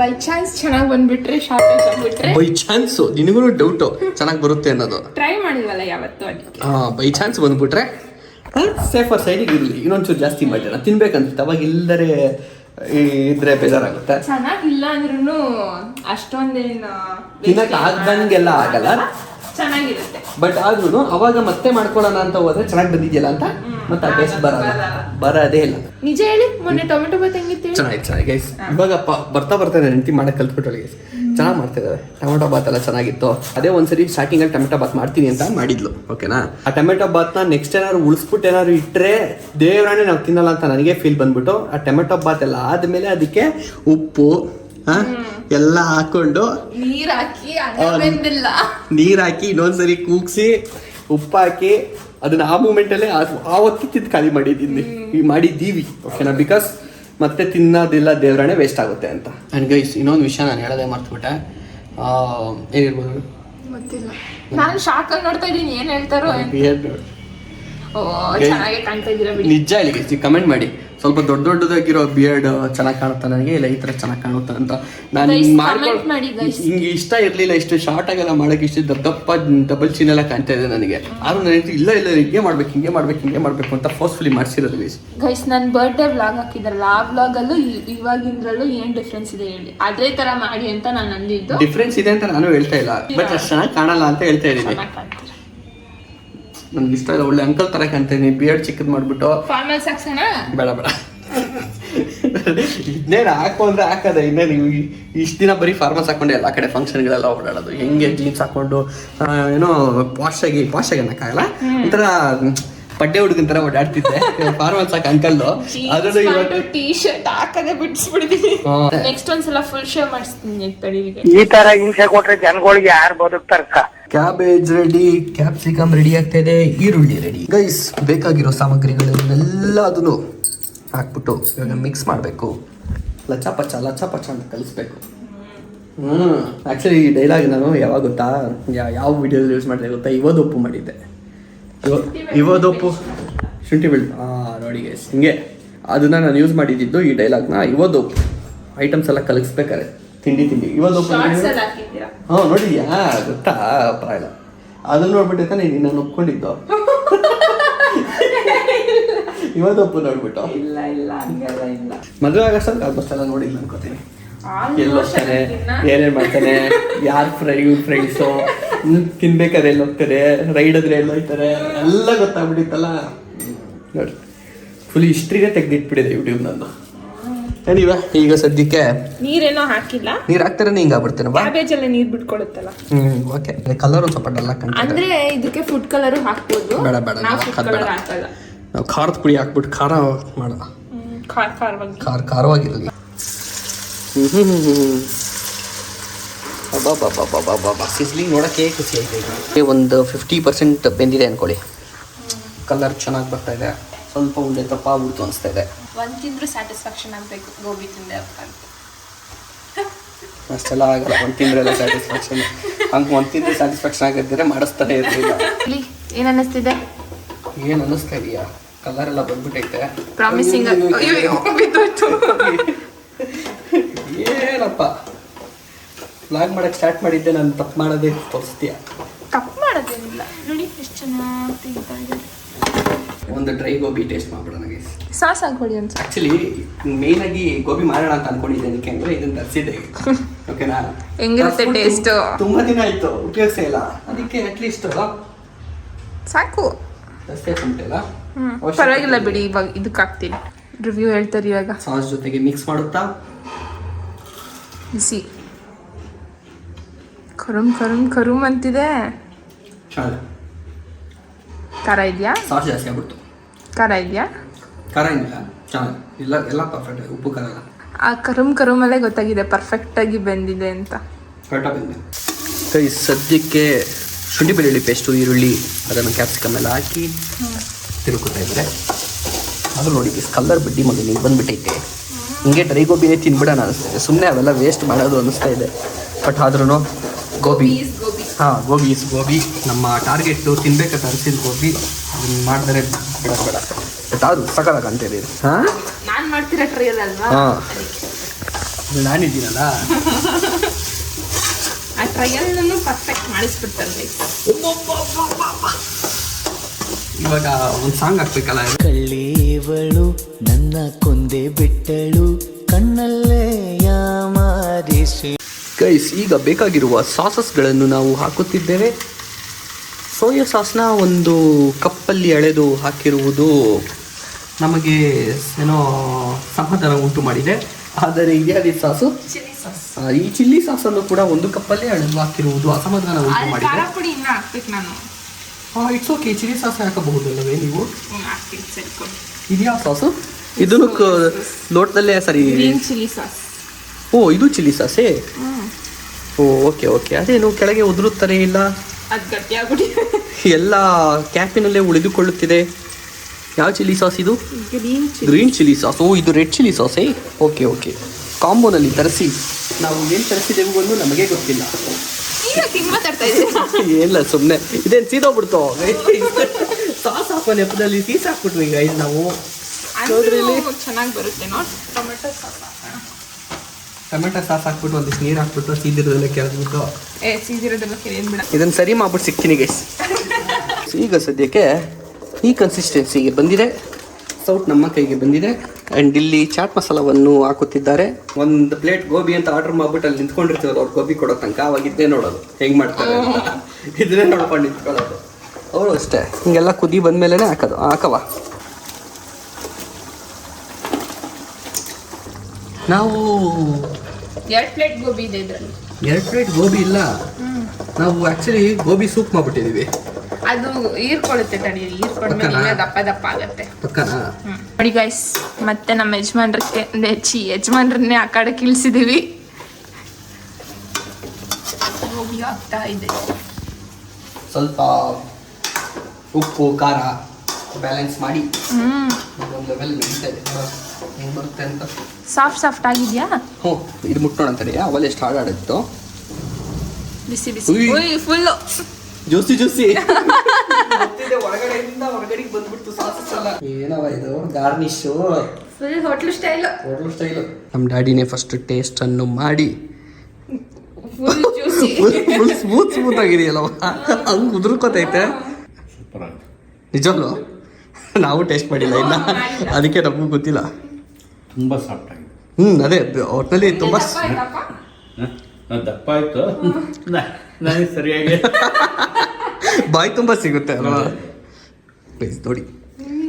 ಬೈ ಚಾನ್ಸ್ ಚೆನ್ನಾಗಿ ಬಂದ್ಬಿಟ್ರೆ ಶಾರ್ಟೇಜ್ ಆಗ್ಬಿಟ್ರೆ? ಬೈ ಚಾನ್ಸ್ ನಿನಗೂ ಡೌಟು ಚೆನ್ನಾಗಿ ಬರುತ್ತೆ ಅನ್ನೋದು. ಟ್ರೈ ಮಾಡಿಲ್ವಲ್ಲ ಯಾವತ್ತು ಅದಕ್ಕೆ? ಬೈ ಚಾನ್ಸ್ ಬಂದ್ಬಿಟ್ರೆ ಸೇಫರ್ ಸೈಡ್ ಇರಲಿ. ಇನ್ನೊಂಚೂರು ಜಾಸ್ತಿ ಮಾಡೋಣ ತಿನ್ಬೇಕಂತ ಅವಾಗ ಇಲ್ಲದರೆ ಇದ್ರೆ ಬೇಜಾರಾಗುತ್ತೆ. ಚೆನ್ನಾಗಿಲ್ಲ ಅಂದ್ರೂ ಅಷ್ಟೊಂದೇನು ತಿನ್ನಕ್ ಆಗ್ದಂಗೆಲ್ಲ ಆಗಲ್ಲ. ಚೆನ್ನಾಗಿರುತ್ತೆ. ಬಟ್ ಆದ್ರೂ ಅವಾಗ ಮತ್ತೆ ಮಾಡ್ಕೊಳ್ಳೋಣ ಅಂತ ಹೋದ್ರೆ ಚೆನ್ನಾಗಿ ಬಂದಿದೆಯಲ್ಲ ಅಂತ ಮತ್ತೆ ಆ ಟೇಸ್ಟ್ ಬರಲ್ಲ. ಬರೋದೇ ಇಲ್ಲ. ನಿಜ ಹೇಳಿ ಮೊನ್ನೆ ಟೊಮೆಟೊ ಬಾತ್ ಹೆಂಗಿತ್ತು ಚೆನ್ನಾಗಿತ್ತು ಚೆನ್ನಾಗಿ ಗೈಸ್ ಇವಾಗಪ್ಪ ಬರ್ತಾ ಬರ್ತಾ ನನ್ನ ಹೆಂಡತಿ ಮಾಡಕ್ಕೆ ಕಲ್ತ್ಬಿಟ್ಟಳು ಗೈಸ್ ಚೆನ್ನಾಗಿ ಮಾಡ್ತಿದ್ದಾರೆ. ಟೊಮೆಟೊ ಬಾತ್ ಎಲ್ಲ ಚೆನ್ನಾಗಿತ್ತು. ಅದೇ ಒಂದ್ಸರಿ ಸ್ಟಾರ್ಟಿಂಗ್ ಅಲ್ಲಿ ಟೊಮೆಟೊ ಬಾತ್ ಮಾಡ್ತೀನಿ ಅಂತ ಮಾಡಿದ್ಲು ಓಕೆನಾ ಆ ಟೊಮೆಟೊ ಬಾತ್ನ ನೆಕ್ಸ್ಟ್ ಏನಾದ್ರು ಉಳಿಸ್ಬಿಟ್ಟು ಏನಾದ್ರು ಇಟ್ಟರೆ ದೇವರಾಣೆ ನಾವು ತಿನ್ನಲ್ಲ ಅಂತ ನನಗೆ ಫೀಲ್ ಬಂದ್ಬಿಟ್ಟು ಆ ಟೊಮೆಟೊ ಬಾತ್ ಎಲ್ಲ ಆದ್ಮೇಲೆ ಅದಕ್ಕೆ ಉಪ್ಪು ಎಲ್ಲ ಹಾಕೊಂಡು ನೀರ್ ಹಾಕಿ ನೀರ್ ಹಾಕಿ ಇನ್ನೊಂದ್ಸರಿ ಕೂಗ್ಸಿ ಉಪ್ಪು ಹಾಕಿ ಅದನ್ನ ಆ ಮೂಮೆಂಟ್ ಅಲ್ಲೇ ಆವತ್ತು ತಿಂದು ಖಾಲಿ ಮಾಡಿದ್ದೀನಿ. ಈ ಮಾಡಿದ್ದೀವಿ ಓಕೆನಾ ಬಿಕಾಸ್ ಮತ್ತೆ ತಿನ್ನೋದಿಲ್ಲ ದೇವರಾಣೆ ವೇಸ್ಟ್ ಆಗುತ್ತೆ ಅಂತ. ಅಂಡ್ ಗೈಸ್ ಇನ್ನೊಂದು ವಿಷಯ ನಾನು ಹೇಳೋದೇ ಮರ್ತ್ಬಿಟ್ಟೆ. ಆ, ಏನಿರ್ಬೋದು? ಗೊತ್ತಿಲ್ಲ. ನಾನು ಶಾಕ್ ಆಗಿ ನೋಡ್ತಾ ಇದ್ದೀನಿ ಏನು ಹೇಳ್ತಾರೋ ನಿಜ ಇಲ್ಲಿ ಕಮೆಂಟ್ ಮಾಡಿ. ಸ್ವಲ್ಪ ದೊಡ್ಡ ದೊಡ್ಡದಾಗಿರೋ ಬಿಯರ್ಡ್ ಚೆನ್ನಾಗಿ ಕಾಣುತ್ತಾ ನನಗೆ? ಇಲ್ಲ ಈ ತರ ಚೆನ್ನಾಗಿ ಕಾಣುತ್ತ ಅಂತ ನಾನು ಹಿಂಗ್ ಮಾಡ್ಕೊಂಡು. ಹಿಂಗೆ ಇಷ್ಟ ಇರಲಿಲ್ಲ ಇಷ್ಟು ಶಾರ್ಟ್ ಆಗೆಲ್ಲ ಮಾಡಕ್ಕೆ ಇಷ್ಟು ದಪ್ಪ ದಪ್ಪ ಡಬಲ್ ಚೀನ್ ಎಲ್ಲ ಕಾಣ್ತಾ ಇದೆ ನನಗೆ. ಆದ್ರೂ ನನಗೆ ಇಲ್ಲ ಇಲ್ಲ ಹಿಂಗೆ ಮಾಡ್ಬೇಕು ಹಿಂಗೆ ಮಾಡ್ಬೇಕು ಹಿಂಗೆ ಮಾಡ್ಬೇಕು ಅಂತ ಫೋರ್ಸ್ಫುಲಿ ಮಾಡಿಸಿರೋದು ಗೈಸ್ ಗೈಸ್ ನನ್ನ ಬರ್ಡೇ ವ್ಲಾಗ್ ಹಾಕಿದ್ರಲ್ಲ ಆ ವ್ಲಾಗ್ ಅಲ್ಲೂ ಇ- ಇವಾಗಿಂದ್ರಲ್ಲೂ ಏನ್ ಡಿಫ್ರೆನ್ಸ್ ಇದೆ ಹೇಳಿ. ಅದೇ ತರ ಮಾಡಿ ಅಂತ ನಾನು ಅಂದಿದ್ದು ಡಿಫ್ರೆನ್ಸ್ ಇದೆ ಅಂತ ನಾನು ಹೇಳ್ತಾ ಇಲ್ಲ. ಬಟ್ ಅಷ್ಟು ಚೆನ್ನಾಗಿ ಕಾಣಲ್ಲ ಅಂತ ಹೇಳ್ತಾ ಇದ್ದೀನಿ ನನ್ಗೆ ಇಷ್ಟ ಇಲ್ಲ. ಒಳ್ಳೆ ಅಂಕಲ್ ತರ ಕಾಣ್ತೀನಿ ಬಿಯರ್ಡ್ ಚಿಕ್ಕದ್ ಮಾಡ್ಬಿಟ್ಟು. ಫಾರ್ಮಲ್ಸ್ ಹಾಕ್ಸೋಣ ಬೇಡ ಬೇಡ. ಇನ್ನೇನು ಹಾಕು ಅಂದ್ರೆ ಹಾಕದೆ. ಇನ್ನೇನು ನೀವು ಇಷ್ಟು ದಿನ ಬರೀ ಫಾರ್ಮಸ್ ಹಾಕೊಂಡು ಎಲ್ಲ ಕಡೆ ಫಂಕ್ಷನ್ಗಳೆಲ್ಲ ಓಡಾಡೋದು. ಹೆಂಗೆ ಜೀನ್ಸ್ ಹಾಕೊಂಡು ಏನೋ ಪಾಶ್ ಆಗಿ ಪಾಶ್ ಆಗಿ ಅನ್ನಕ್ಕಾಗಲ್ಲ ಒಂಥರ ಪಡ್ಡೆ ಹುಡುಗನ ತರ ಓಡಾಡ್ತಿದ್ದೆ. ಫಾರ್ಮಲ್ಸ್ ಹಾಕಿ ಅಂಕಲ್ ಅದ್ರದ್ದು ಇವಾಗ ಟೀ ಶರ್ಟ್ ಹಾಕದೆ ಬಿಡಿಸ್ಬಿಡ್ತೀನಿ. ನೆಕ್ಸ್ಟ್ ಒಂದ್ಸಲ ಫುಲ್ ಶೇವ್ ಮಾಡಿಸ್ತೀನಿ ಈ ತರ ಹಿಂಸೆ ಕೊಟ್ರೆ ಜನಗಳಿಗೆ ಯಾರು ಬದುಕ್ತಾರಕ್ಕ ಕ್ಯಾಬೇಜ್ ರೆಡಿ ಕ್ಯಾಪ್ಸಿಕಮ್ ರೆಡಿ ಆಗ್ತಾ ಇದೆ ಈರುಳ್ಳಿ ರೆಡಿ ಗೈಸ್ ಬೇಕಾಗಿರೋ ಸಾಮಗ್ರಿಗಳನ್ನೆಲ್ಲ ಅದನ್ನು ಹಾಕ್ಬಿಟ್ಟು ಇವಾಗ ಮಿಕ್ಸ್ ಮಾಡಬೇಕು. ಲಚ್ಚ ಪಚ್ಚ ಲಚ್ಚ ಪಚ್ಚ ಅಂತ ಕಲಿಸ್ಬೇಕು. ಹ್ಞೂ ಆ್ಯಕ್ಚುಲಿ ಈ ಡೈಲಾಗ್ ನಾನು ಯಾವಾಗ ಗೊತ್ತಾ? ಯಾವ ವಿಡಿಯೋದಲ್ಲಿ ಯೂಸ್ ಮಾಡಿದೆ ಗೊತ್ತಾ? ಇವದೊಪ್ಪು ಮಾಡಿದ್ದೆ. ಇವ- ಇವದೊಪ್ಪು ಶುಂಠಿ ಬೆಳ್ಳು ಹಾಂ ನೋಡಿ ಗೈಸ್ ಹಿಂಗೆ. ಅದನ್ನು ನಾನು ಯೂಸ್ ಮಾಡಿದ್ದು ಈ ಡೈಲಾಗ್ನ ಇವದೊಪ್ಪು. ಐಟಮ್ಸ್ ಎಲ್ಲ ಕಲಗಿಸ್ಬೇಕಾರೆ ತಿಂಡಿ ತಿಂಡಿ. ಇವಾಗ ಹಾ ನೋಡಿದ್ಯಾ? ಗೊತ್ತಾ? ಪರವಾಗಿಲ್ಲ ಅದನ್ನ ನೋಡ್ಬಿಟ್ಟೆ ತಾನೇ ನೀನು ನಾನು (laughs) ಇವತ್ತು ಇವತ್ತೊಪ್ಪು ನೋಡ್ಬಿಟ್ಟು. ಇಲ್ಲ ಇಲ್ಲ ಹಂಗೆಲ್ಲ ಇಲ್ಲ. ಮದುವೆ ಆಗಷ್ಟಲ್ಲಿ ಆಲ್ಮೋಸ್ಟ್ ಎಲ್ಲ ನೋಡಿಲ್ಲ ಅನ್ಕೋತೀನಿ ಎಲ್ಲಿ ಹೋಗ್ತಾನೆ? ಏನೇನ್ ಮಾಡ್ತಾನೆ? ಯಾರ್ ಫ್ರೈ ಇವ್ರ ಫ್ರೆಂಡ್ಸು ತಿನ್ಬೇಕಾದ್ರೆ ಎಲ್ಲಿ ಹೋಗ್ತಾರೆ? ರೈಡ್ ಆದ್ರೆ ಎಲ್ಲಿ ಹೋಗ್ತಾರೆ? ಎಲ್ಲ ಗೊತ್ತಾಗ್ಬಿಟ್ಟಿತ್ತಲ್ಲ? ನೋಡಿ. ಫುಲ್ ಹಿಸ್ಟ್ರಿಗೆ ತೆಗ್ದಿಟ್ಬಿಟ್ಟಿದೆ ಯೂಟ್ಯೂಬ್ ನಂದು. ನೀವ ಈಗ ಸದ್ಯಕ್ಕೆ ನೀರೇನೋ ಹಾಕಿಲ್ಲ. ನೀರು ಹಾಕ್ತಾರೆ ಹಿಂಗೆ ಆಗ್ಬಿಡ್ತೇನೆ? ಕ್ಯಾಬೇಜ್ ಎಲ್ಲ ನೀರ್ ಬಿಟ್ಕೊಡುತ್ತಲ್ಲ. ಹ್ಮ್ ಓಕೆ ಕಲರ್ ಒಂದ್ ಸ್ವಲ್ಪ ಡಲ್ ಅಂದ್ರೆ ಇದಕ್ಕೆ ಫುಡ್ ಕಲರ್ ಹಾಕ್ಬೋದು. ಬೇಡ, ಬೇಡ, ಕಲರ್. ಹಾಕಲ್ಲ. ನಾವು ಖಾರದ ಪುಡಿ ಹಾಕ್ಬಿಟ್ಟು ಖಾರ ಮಾಡೋಣ ಖಾರ ಖಾರವಾಗಿ. ಖಾರ ಖಾರವಾಗಿರಲಿ. ಸಿಸ್ಲಿಂಗ್ ನೋಡೋಕ್ಕೆ ಖುಷಿ ಆಯ್ತು ಈಗ. ಒಂದು ಫಿಫ್ಟಿ ಪರ್ಸೆಂಟ್ ಬೆಂದಿದೆ ಅಂದ್ಕೊಳ್ಳಿ ಕಲರ್ ಚೆನ್ನಾಗಿ ಬರ್ತಾ ಇದೆ. ಸ್ವಲ್ಪ ಉಂಡೆ ತಪ್ಪ ಆಗ್ಬಿಡ್ತು ಅನಿಸ್ತಾ ಇದೆ. ಒಂದ್ ತಿಂದರೂ ಸ್ಯಾಟಿಸ್ಫ್ಯಾಕ್ಷನ್ ಆಗಬೇಕು ಗೋಬಿ ತಿಂದೆ ಅಂತ ಅಷ್ಟೆಲ್ಲ ಆಗಲ್ಲ ಒಂದು ತಿಂದ್ರೆಲ್ಲ ಸ್ಯಾಟಿಸ್ಫ್ಯಾಕ್ಷನ್ ಹಂಗೆ ಒಂದು ತಿಂದ್ರೆ ಸ್ಯಾಟಿಸ್ಫ್ಯಾಕ್ಷನ್ ಆಗಿದ್ದರೆ ಮಾಡಿಸ್ತಾನೆ ಇರಲಿಲ್ಲ. ಇಲ್ಲಿ ಏನ್ ಅನ್ನಿಸ್ತಿದೆ? ಏನು ಅನ್ನಿಸ್ತಾ ಇದೆಯಾ? ಕಲರ್ ಎಲ್ಲ ಬಂದ್ಬಿಟ್ಟೈತೆ ಪ್ರಾಮಿಸಿಂಗ್ ಬಿದ್ದೋಯ್ತು. ಏನಪ್ಪ? ವ್ಲಾಗ್ ಮಾಡಕ್ಕೆ ಸ್ಟಾರ್ಟ್ ಮಾಡಿದ್ದೆ ನಾನು ತಪ್ಪು ಮಾಡೋದೇ ತೋರಿಸ್ತೀಯ? ತಪ್ಪು ಮಾಡೋದೇನಿಲ್ಲ. ನೋಡಿ ಎಷ್ಟು ಚೆನ್ನಾಗಿ ತೆಗಿತಾ ಇದೆ ಒಂದು ಡ್ರೈ ಗೋಬಿ ಟೇಸ್ಟ್ ಮಾಡ್ಬಿಡೋಣ ಗೈಸ್ ಸಾಸ್ ಹಾಕೊಳ್ಳಿ ಅಂತ. ಆ್ಯಕ್ಚುಲಿ ಮೇನ್ ಆಗಿ ಗೋಬಿ ಮಾಡೋಣ ಅಂತ ಅನ್ಕೊಂಡಿದ್ದೆ ಅದಕ್ಕೆ ಅಂದ್ರೆ ಇದನ್ನ ತರಿಸಿದ್ದೆ. ಓಕೆನಾ (laughs) ಹೆಂಗಿರುತ್ತೆ ಟೇಸ್ಟ್ ತುಂಬ ದಿನ ಆಯ್ತು ಉಪಯೋಗಿಸೇ ಇಲ್ಲ. ಅದಕ್ಕೆ ಅಟ್ಲೀಸ್ಟ್ ಸಾಕು. ಅಷ್ಟೇ ಉಂಟಲ್ಲ? ಪರವಾಗಿಲ್ಲ ಬಿಡಿ ಇವಾಗ ಇದಕ್ಕೆ ಹಾಕ್ತೀನಿ. ರಿವ್ಯೂ ಹೇಳ್ತಾರೆ ಇವಾಗ. ಸಾಸ್ ಜೊತೆಗೆ ಮಿಕ್ಸ್ ಮಾಡುತ್ತಾ? ಬಿಸಿ ಕರುಮ್ ಕರುಮ್ ಕರುಮ್ ಅಂತಿದೆ. ಚೆನ್ನಾಗಿ ಖಾರ ಇದೆಯಾ? ಸಾಸ್ ಜಾಸ್ತಿ ಆಗ್ಬಿಡ್ತು. ಖಾರ ಇದೆಯಾ? ಖಾರ ಏನಿಲ್ಲ ಚೆನ್ನಾಗಿ ಇಲ್ಲ ಎಲ್ಲ ಪರ್ಫೆಕ್ಟ್ ಉಪ್ಪು ಖಾರ ಎಲ್ಲ ಆ ಕರುಮ್ ಕರುಮಲ್ಲೇ ಗೊತ್ತಾಗಿದೆ ಪರ್ಫೆಕ್ಟ್ ಆಗಿ ಬೆಂದಿದೆ ಅಂತ. ಕರೆಕ್ಟಾಗಿ ಬಂದೆ ಕೈ ಸದ್ಯಕ್ಕೆ ಶುಂಠಿ ಬೆಳ್ಳುಳ್ಳಿ ಪೇಸ್ಟು ಈರುಳ್ಳಿ ಅದನ್ನು ಕ್ಯಾಪ್ಸಿಕಮ್ ಎಲ್ಲ ಹಾಕಿ ತಿರುಗುತ್ತಾ ಇದ್ದಾರೆ. ಅದು ನೋಡಿ ಕಲ್ಲರ್ ಬಡ್ಡಿ ನೀವು ಬಂದ್ಬಿಟ್ಟೈತೆ. ಹಿಂಗೆ ಡ್ರೈ ಗೋಬಿನೇ ತಿನ್ಬಿಡೋಣ ಅನಿಸ್ತಿದೆ. ಸುಮ್ಮನೆ ಅವೆಲ್ಲ ವೇಸ್ಟ್ ಮಾಡೋದು ಅನಿಸ್ತಾ ಇದೆ. ಬಟ್ ಆದ್ರೂ ಗೋಬಿ. ಹಾಂ ಗೋಬಿ ಇಸ್ ಗೋಬಿ. ನಮ್ಮ ಟಾರ್ಗೆಟ್ ತಿನ್ಬೇಕಂತ ಅನಿಸಿದ ಗೋಬಿ. ಅದನ್ನ ಮಾಡಿದ್ರೆ ಬೇಡ ಬೇಡ. ಯಾವ್ದು ಸಕಾಲಕ್ಕೆ ಸಕಾಲಾಗ ಅಂತೇಳಿ ಹಾಂ? ನಾನು ಮಾಡ್ತಿರೋ ಟ್ರೈಲ್ ಅಲ್ವಾ? ಹಾಂ. ನಾನಿದ್ದೀನಲ್ಲ? ಆ ಟ್ರಯಲ್ ಪರ್ಫೆಕ್ಟ್ ಮಾಡಿಸ್ಬಿಡ್ತಾರೆ ಇವಾಗ ಒಂದು ಸಾಂಗ್ ಹಾಕ್ಬೇಕಲ್ಲ? ಕಳ್ಳೇವಳು ನನ್ನ ಕೊಂದೆ ಬಿಟ್ಟಳು ಕಣ್ಣಲ್ಲೇ ಯಾಮಾರಿಸಿ ಗೈಸ್ ಈಗ ಬೇಕಾಗಿರುವ ಸಾಸಸ್ಗಳನ್ನು ನಾವು ಹಾಕುತ್ತಿದ್ದೇವೆ. ಸೋಯಾ ಸಾಸ್ನ ಒಂದು ಕಪ್ಪಲ್ಲಿ ಎಳೆದು ಹಾಕಿರುವುದು ನಮಗೆ ಏನೋ ಸಮಾಧಾನ ಉಂಟು ಮಾಡಿದೆ. ಆದರೆ ಇದ್ಯಾದಿ ಸಾಸು ಈ ಚಿಲ್ಲಿ ಸಾಸನ್ನು ಕೂಡ ಒಂದು ಕಪ್ಪಲ್ಲಿ ಅಳೆದು ಹಾಕಿರುವುದು ಅಸಮಾಧಾನ ಉಂಟು ಮಾಡಿದೆ. ಇಟ್ಸ್ ಓಕೆ ಚಿಲ್ಲಿ ಸಾಸ್ ಹಾಕಬಹುದಲ್ಲವೇ ನೀವು? ಇದ್ಯಾವ ಸಾಸು? ಇದನ್ನು ಲೋಟದಲ್ಲೇ ಸರಿ. ಗ್ರೀನ್ ಚಿಲ್ಲಿ ಸಾಸ್ ಓ ಇದು ಚಿಲ್ಲಿ ಸಾಸೆ? ಓ ಓಕೆ ಓಕೆ. ಅದೇನು ಕೆಳಗೆ ಉದುರುತ್ತಾರೆ ಇಲ್ಲ? ಅದು ಗಟ್ಟಿಯಾಗ್ಬಿಡಿ ಎಲ್ಲ ಕ್ಯಾಪಿನಲ್ಲೇ ಉಳಿದುಕೊಳ್ಳುತ್ತಿದೆ. ಯಾವ ಚಿಲ್ಲಿ ಸಾಸ್ ಇದು? Green chilli sauce. ಓ ಇದು ರೆಡ್ ಚಿಲ್ಲಿ ಸಾಸೇ? Okay okay. ಕಾಂಬೋನಲ್ಲಿ ತರಿಸಿ. ನಾವು ಏನು ತರಿಸಿದೆವು ಒಂದು ನಮಗೆ ಗೊತ್ತಿಲ್ಲ. ಏನಿಲ್ಲ ಸುಮ್ಮನೆ ಇದೇನು ಸೀದೋಗ್ಬಿಡ್ತು ಸಾಸ್ ಹಾಕೋ ನೆಪದಲ್ಲಿ ಸೀಸ್ ಹಾಕ್ಬಿಟ್ವಿ ಈಗ ನಾವು. ಚೆನ್ನಾಗಿ ಬರುತ್ತೆ ನೋಡಿ. ಟೊಮೆಟೊ ಸಾಸ್ ಹಾಕ್ಬಿಟ್ಟು ಒಂದಿಷ್ಟು ನೀರು ಹಾಕ್ಬಿಟ್ಟು ಸೀದಿರೋದೆಲ್ಲ ಕೆಳದ್ಬಿಟ್ಟು. ಏ ಸೀದಿರೋದೆಲ್ಲ ಕೆರೆಯನ್ ಬಿಡ. ಇದನ್ನು ಸರಿ ಮಾಡ್ಬಿಟ್ಟು ಸಿಗ್ತೀನಿ ಗೈಸ್ (laughs) ಈಗ ಸದ್ಯಕ್ಕೆ ಈ ಕನ್ಸಿಸ್ಟೆನ್ಸಿಗೆ ಬಂದಿದೆ. ಸೌಟ್ ನಮ್ಮ ಕೈಗೆ ಬಂದಿದೆ. ಆ್ಯಂಡ್ ಇಲ್ಲಿ ಚಾಟ್ ಮಸಾಲವನ್ನು ಹಾಕುತ್ತಿದ್ದಾರೆ. ಒಂದು ಪ್ಲೇಟ್ ಗೋಬಿ ಅಂತ ಆರ್ಡರ್ ಮಾಡ್ಬಿಟ್ಟು ಅಲ್ಲಿ ನಿಂತ್ಕೊಂಡಿರ್ತೀವಲ್ಲ ಅವ್ರು ಗೋಬಿ ಕೊಡೋ ತನಕ ಅವಾಗ ಇದ್ದೇ ನೋಡೋದು. ಹೆಂಗೆ ಮಾಡ್ತಾರೆ ಇದನ್ನೇ ನೋಡ್ಕೊಂಡು ನಿಂತ್ಕೊಳ್ಳೋದು. ಅವರು ಅಷ್ಟೇ. ಹಿಂಗೆಲ್ಲ ಕುದಿ ಬಂದ್ಮೇಲೆ ಹಾಕೋದು. ಹಾಕವ ನಾವು ಎರಡು ಪ್ಲೇಟ್ ಗೋಬಿ ಇದೆ ಇದರಲ್ಲಿ. ಎರಡು ಪ್ಲೇಟ್ ಗೋಬಿ ಇಲ್ಲ? ನಾವು ಆ್ಯಕ್ಚುಲಿ ಗೋಬಿ ಸೂಪ್ ಮಾಡ್ಬಿಟ್ಟಿದ್ದೀವಿ ಅದು ಹೀರ್ಕೊಳ್ಳುತ್ತೆ ತಡಿ ಹೀರ್ಕೊಂಡ್ಮೇಲೆ ದಪ್ಪ ದಪ್ಪ ಆಗುತ್ತೆ. ಪಕ್ಕನಾ. ನೋಡಿ ಗೈಸ್ ಮತ್ತೆ ನಮ್ಮ ಯಜಮಾನ್ರಕ್ಕೆ ಹೆಚ್ಚಿ ಯಜಮಾನ್ರನ್ನೇ ಆ ಕಡೆ ಇಳಿಸಿದೀವಿ ಗೋಬಿ ಆಗ್ತಾ ಇದೆ. ಸ್ವಲ್ಪ ಉಪ್ಪು ಖಾರ ಬ್ಯಾಲೆನ್ಸ್ ಮಾಡಿ ಒಂದು ಲೆವೆಲ್ ನಡೀತಾ ಇದೆ. ಹೆಂಗೆ ಬರುತ್ತೆ ಅಂತ. ಸಾಫ್ಟ್ ಸಾಫ್ಟ್ ಆಗಿದೆಯಾ? ಹ್ಞೂ ಇದು ಮುಟ್ಟೋಣ ಅಂತಡಿ ಅವಲ್ಲಿ ಎಷ್ಟು ಹಾಡು ಆಡಿತ್ತು ಬಿಸಿ ಬಿಸಿ. ಉಯ್. ಫುಲ್ಲು ಜೋಸಿ ಜ್ಯೂಸಿ ಹೊರಗಡೆಯಿಂದ ಹೊರಗಡೆಗೆ ಬಂದ್ಬಿಡ್ತು ಸಾಸಸ್ ಎಲ್ಲ ಏನವ ಇದು? Garnish. Full hotel style hotel style ನಮ್ಮ ಡ್ಯಾಡಿನೇ ಫಸ್ಟ್ ಟೇಸ್ಟ್ ಅನ್ನು ಮಾಡಿ. ಫುಲ್ ಫುಲ್ ಸ್ಮೂತ್ ಸ್ಮೂತ್ ಆಗಿದೆಯಲ್ಲವ ಹಂಗೆ ಉದುರ್ಕೋತೈತೆ ನಿಜವಲ್ಲ ನಾವು ಟೇಸ್ಟ್ ಮಾಡಿಲ್ಲ ಇನ್ನ. ಅದಕ್ಕೆ ನಮಗೂ ಗೊತ್ತಿಲ್ಲ. ತುಂಬ ಸಾಫ್ಟ್ ಆಗಿದೆ. ಹ್ಞೂ ಅದೇ ಒಟ್ಟಿನಲ್ಲಿ ತುಂಬ? ಅದು ದಪ್ಪ ಆಯ್ತು? ನ- ನನಗೆ ಸರಿಯಾಗಿ ಬಾಯಿ ತುಂಬ ಸಿಗುತ್ತೆ ಅಲ್ವಾ? ಪ್ಲೀಸ್ ನೋಡಿ.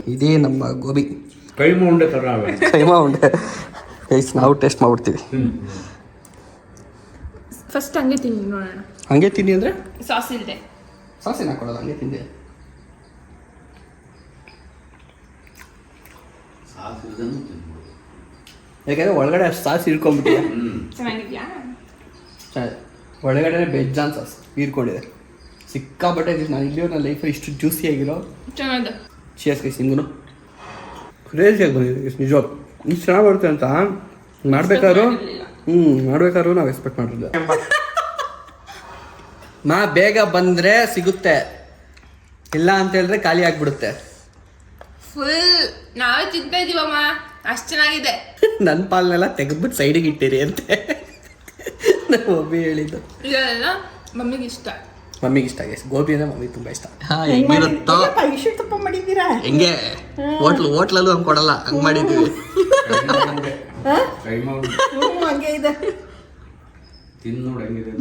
ಇದೇ ನಮ್ಮ ಗೋಬಿ. ಕೈಮ ಉಂಡೆ ಥರ ಕೈಮ ಉಂಡೆ ಗೈಸ್ ನಾವು ಟೇಸ್ಟ್ ಮಾಡ್ಬಿಡ್ತೀವಿ. ಫಸ್ಟ್ ಹಂಗೆ ತಿನ್ನಿ ನೋಡೋಣ. ಹಂಗೆ ತಿನ್ನಿ ಅಂದರೆ? ಸಾಸ್ ಇಲ್ಲದೆ ಸಾಸಿನ ಹಾಕೊಳ್ಳೋದು ಹಂಗೆ ತಿಂದೆ. ಇದನ್ನು ತಿನ್ಬೋದು. ಯಾಕಂದ್ರೆ ಒಳಗಡೆ ಅಷ್ಟು ಸಾಸ್ ಹಿಡ್ಕೊಂಡ್ಬಿಟ್ಟಿದೆ ಒಳಗಡೆ ಚೆನ್ನಾಗಿದ್ಯಾ? ಒಳಗಡೆ ಬೇಜಾನ್ ಸಾಸ್ ಹೀರ್ಕೊಂಡಿದೆ ಸಿಕ್ಕಾಪಟ್ಟೆ ಇದೆ. ನಾನು ಇಲ್ಲಿ ನನ್ನ ಲೈಫಲ್ಲಿ ಇಷ್ಟು ಜ್ಯೂಸಿ ಆಗಿರೋ ಚೆನ್ನಾಗಿದೆ. ಕೈ ಸಿಂಗ್ನು ಕ್ರೇಜಿ ಕ್ರೇಜಿಯಾಗಿ ಬಂದಿದೆ. ಇಸ್ ನಿಜವಾಗ್. ಇಷ್ಟು ಚೆನ್ನಾಗಿ ಬರುತ್ತೆ ಅಂತ ಮಾಡ್ಬೇಕಾದ್ರು ಹ್ಞೂ ಮಾಡ್ಬೇಕಾದ್ರು ನಾವು ಎಕ್ಸ್ಪೆಕ್ಟ್ ಮಾಡಿದ್ದೆ ಮಾ ಬೇಗ ಬಂದರೆ ಸಿಗುತ್ತೆ. ಇಲ್ಲ ಅಂತ ಹೇಳಿದ್ರೆ ಖಾಲಿ ಆಗಿಬಿಡುತ್ತೆ. ಫುಲ್ ನಾವೇ ತಿಂತಾ ಇದೀವಮ್ಮ. ಅಷ್ಟು ಚೆನ್ನಾಗಿದೆ. ನನ್ನ ಪಾಲನೆಲ್ಲ ತೆಗೆದ್ಬಿಟ್ಟು ಸೈಡಿಗೆ ಇಟ್ಟಿರಿ ಅಂತ. ನಮ್ಮ ಮಮ್ಮಿ ಹೇಳಿದ್ದು. ಇದೆಲ್ಲ ಮಮ್ಮಿಗೆ ಇಷ್ಟ. ಮಮ್ಮಿಗೆ ಇಷ್ಟ ಗೈಸ್ ಗೋಬಿ ಅಂದ್ರೆ ಮಮ್ಮಿಗೆ ತುಂಬ ಇಷ್ಟ. ಹೆಂಗಿರುತ್ತೋ. ಇಷ್ಟು ತುಪ್ಪ ಮಾಡಿದ್ದೀರಾ ಹೆಂಗೆ? ಹೋಟ್ಲು ಹೋಟ್ಲಲ್ಲೂ ಹಂಗೆ ಕೊಡಲ್ಲ ಹಂಗೆ ಮಾಡಿದ್ದೀವಿ. ಟ್ರೈ ಮಾಡಿ ಹ್ಞೂ ಹಂಗೆ ಇದೆ. ತಿಂದು ನೋಡಿ ಹೆಂಗಿದೆ.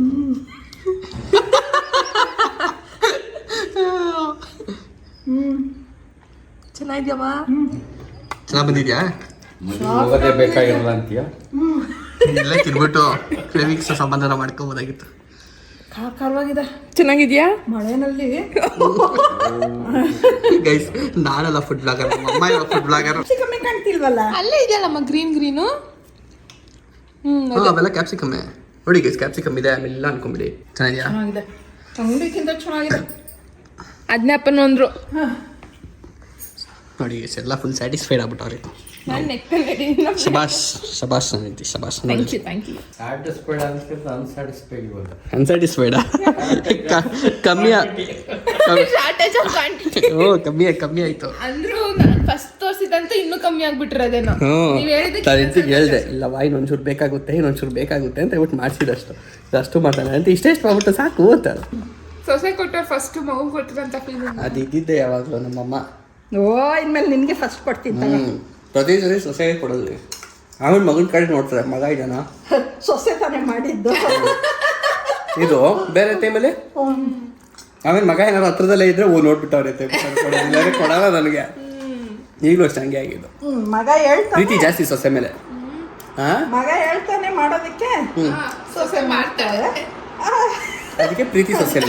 ಚೆನ್ನಾಗಿದ್ಯಮ್ಮ ಚೆನ್ನಾಗಿ ಬಂದಿದ್ಯಾ? ಹೋಗೋದೇ ಬೇಕಾಗಿರಲ್ಲ ಅಂತೀಯ? ಇಲ್ಲೇ ತಿನ್ಬಿಟ್ಟು ಕ್ರೇವಿಕ್ಸ್ ಸಂಬಂಧನ ಮಾಡ್ಕೋಬೋದಾಗಿತ್ತು. ಖಾರವಾಗಿದೆ ಚೆನ್ನಾಗಿದ್ಯಾ? ಮಳೆನಲ್ಲಿ. ಗೈಸ್ ನಾನಲ್ಲ ಫುಡ್ ಬ್ಲಾಗರ್ ಅಮ್ಮ ಎಲ್ಲ ಫುಡ್ ಬ್ಲಾಗರ್ ಕಮ್ಮಿ ಕಾಣ್ತಿಲ್ವಲ್ಲ? ಅಲ್ಲೇ ಇದೆಯಲ್ಲಮ್ಮ ಗ್ರೀನ್ ಗ್ರೀನು ಹ್ಞೂ ಅವೆಲ್ಲ ಕ್ಯಾಪ್ಸಿಕಮ್ಮೆ ನೋಡಿ ಗೈಸ್ ಕ್ಯಾಪ್ಸಿಕಮ್ ಇದೆ ಆಮೇಲೆ ಅನ್ಕೊಂಬಿಡಿ. ಚೆನ್ನಾಗಿದೆಯಾ? ಚೆನ್ನಾಗಿದೆ. ಅಂಗಡಿಗಿಂತ ಚೆನ್ನಾಗಿದೆ. ಅದನ್ನೇ ಅಪ್ಪನ ಅಂದ್ರು. ನೋಡಿ ಗೈಸ್ ಎಲ್ಲ ಫುಲ್ ಸ್ಯಾಟಿಸ್ಫೈಡ್ ಆಗ್ಬಿಟ್ಟವ್ರೆ. ಶಬಾಷ್ ಶಬಾಷ್ ಅಂತಿ ಶಬಾಷ್ thank you thank you satisfied ಅನ್ಸ್ತಿರ್ತ unsatisfied ಇವಾಗ ಅನ್ಸ್ಯಾಟಿಸ್ಫೈಡ ಕಮ್ಮಿ ಶಾರ್ಟೇಜ್ ಆಫ್ ಕ್ವಾಂಟಿಟಿ ಓ ಕಮ್ಮಿ ಕಮ್ಮಿ ಆಯ್ತು. ಅಂದ್ರು ನಾನು ಫಸ್ಟ್ ತೋರಿಸಿದಂತ ಇನ್ನೂ ಕಮ್ಮಿ ಆಗ್ಬಿಟ್ಟಿರೋದೇನೋ ನೀವು ಹೇಳಿದಕ್ಕೆ ಹ್ಞೂ ಹೇಳ್ದೆ ಇಲ್ಲ ವಾಯ್ ಇನ್ನೊಂಚೂರು ಬೇಕಾಗುತ್ತೆ ಇನ್ನೊಂಚೂರು ಬೇಕಾಗುತ್ತೆ ಅಂತ ಹೇಳ್ಬಿಟ್ಟು ಮಾಡಿಸಿದಷ್ಟು. ಅಷ್ಟು ಮಾಡ್ತಾನೆ ಅಂತ ಇಷ್ಟೆಷ್ಟು ಮಾಡ್ಬಿಟ್ಟು ಸಾಕು ಅಂತ. ಸೊಸೆ ಕೊಟ್ಟ ಫಸ್ಟ್ ಮಗು ಕೊಟ್ಟಿರಂತ ಫೀಲಿಂಗ್ ಅದು ಇದ್ದಿದ್ದೆ ಯಾವಾಗಲೂ ನಮ್ಮಮ್ಮ. ಓ ಇನ್ಮೇಲೆ ನಿನಗೆ ಫಸ್ಟ್ ಕೊಡ್ತೀನಿ ಪ್ರತಿ ಸರಿ ಸೊಸೆಗೆ ಕೊಡೋದು. ಆಮೇಲೆ ಮಗನ ಕಡೆ ನೋಡ್ತಾರೆ ಮಗ ಇದನ್ನ (laughs) ಸೊಸೆ ತಾನೇ ಮಾಡಿದ್ದು. (laughs) ಇದು ಬೇರೆ ಟೈಮಲ್ಲಿ ಆಮೇಲೆ ಮಗ ಏನಾರು ಹತ್ರದಲ್ಲೇ ಇದ್ರೆ ಓ ನೋಡ್ಬಿಟ್ಟವ್ರೆ ಕೊಡೋದಿಲ್ಲ ಕೊಡಲ್ಲ ನನಗೆ. ಈಗಲೂ ಅಷ್ಟು ಹಂಗೆ ಆಗಿದ್ದು. ಮಗ ಹೇಳ್ತಾನೆ. ಪ್ರೀತಿ ಜಾಸ್ತಿ ಸೊಸೆ ಮೇಲೆ. ಹಾ? ಮಗ ಹೇಳ್ತಾನೆ ಮಾಡೋದಕ್ಕೆ. ಸೊಸೆ ಮಾಡ್ತಾಳೆ. ಅದಕ್ಕೆ ಪ್ರೀತಿ ಸೊಸೆ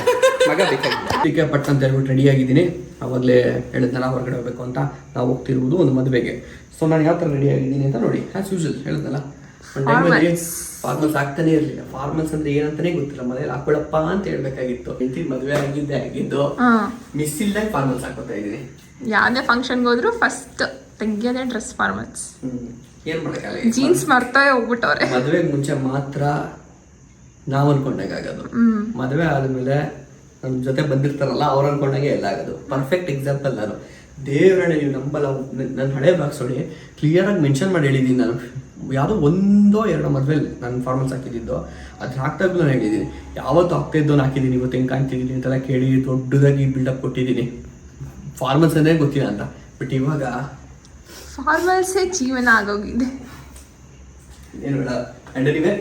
ಮಗ ಬೇಕಾಗಿಲ್ಲ ಟೀಕೆ ಪಟ್ ಅಂತ ಹೇಳ್ಬಿಟ್ಟು ರೆಡಿ ಆಗಿದ್ದೀನಿ. ಅವಾಗಲೇ ಹೇಳಿದ್ನಲ್ಲ ಹೊರಗಡೆ ಹೋಗ್ಬೇಕು ಅಂತ. ನಾವು ಹೋಗ್ತಿರುವುದು ಒಂದು ಮದುವೆಗೆ. ಸೊ ನಾನು ಯಾವ ಥರ ರೆಡಿ ಆಗಿದ್ದೀನಿ ಅಂತ ನೋಡಿ. ಆ್ಯಸ್ ಯೂಶಲ್ ಹೇಳಿದ್ನಲ್ಲ ಒಂದು ಟೈಮಲ್ಲಿ ಫಾರ್ಮಲ್ಸ್ ಆಗ್ತಾನೆ ಇರಲಿಲ್ಲ. ಫಾರ್ಮಲ್ಸ್ ಅಂದ್ರೆ ಏನಂತಾನೆ ಗೊತ್ತಿಲ್ಲ. ಮನೇಲಿ ಹಾಕೊಳ್ಳಪ್ಪ ಅಂತ ಹೇಳ್ಬೇಕಾಗಿತ್ತು. ಹೆಂಡತಿ ಮದುವೆ ಆಗಿದ್ದೆ ಆಗಿದ್ದು ಮಿಸ್ ಇಲ್ದಾಗ ಫಾರ್ಮಲ್ಸ್ ಹಾಕೋತಾ ಇದ್ದೀನಿ. ಯಾವುದೇ ಫಂಕ್ಷನ್ಗೆ ಹೋದ್ರು ಫಸ್ಟ್ ತೆಗಿಯೋದೇ ಡ್ರೆಸ್ ಫಾರ್ಮಲ್ಸ್ ಏನು ಏನ್ ಮಾಡಕ್ಕಾಗಲ್ಲ ಜೀನ್ಸ್ ಮರ್ತಾ ಹೋಗ್ಬಿಟ್ಟವ್ರೆ. ಮದುವೆಗೆ ಮುಂಚೆ ಮಾತ್ರ ನಾವು ಅನ್ಕೊಂಡಾಗ ಆಗೋದು ಮದುವೆ ಆದಮೇಲೆ ನಮ್ಮ ಜೊತೆ ಬಂದಿರ್ತಾರಲ್ಲ ಅವ್ರು ಅನ್ಕೊಂಡಾಗೆ ಎಲ್ಲ ಆಗೋದು. ಪರ್ಫೆಕ್ಟ್ ಎಕ್ಸಾಂಪಲ್ ನಾನು. ದೇವರನ್ನ ನೀವು ನಂಬಲ್ಲ ನನ್ನ ಹಳೆ ಬಾಕ್ಸ್ ನೋಡಿ ಕ್ಲಿಯರ್ ಆಗಿ ಮೆನ್ಷನ್ ಮಾಡಿ ಹೇಳಿದ್ದೀನಿ ನಾನು. ಯಾವುದೋ ಒಂದೋ ಎರಡೋ ಮದುವೆ ನಾನು ಫಾರ್ಮಲ್ಸ್ ಹಾಕಿದ್ದಿದ್ದು. ಅದು ಹಾಕ್ತಾಗ್ಲೂ ನಾನು ಹೇಳಿದ್ದೀನಿ ಯಾವತ್ತು ಹಾಕ್ತಾ ಇದ್ದೋ ಹಾಕಿದ್ದೀನಿ ಇವತ್ತು ಹೆಂಗೆ ಕಾಣ್ತಿದ್ದೀನಿ ಅಂತೆಲ್ಲ ಕೇಳಿ ದೊಡ್ಡದಾಗಿ ಬಿಲ್ಡಪ್ ಕೊಟ್ಟಿದ್ದೀನಿ ಫಾರ್ಮಲ್ಸ್ ಅಂದ್ರೆ ಗೊತ್ತಿಲ್ಲ ಅಂತ. ಬಟ್ ಇವಾಗ ಫಾರ್ಮಲ್ಸೇ ಜೀವನ ಆಗೋಗಿದೆ. ಏನು ಬೇಡ. ಆ್ಯಂಡ್ ಎನಿವೆ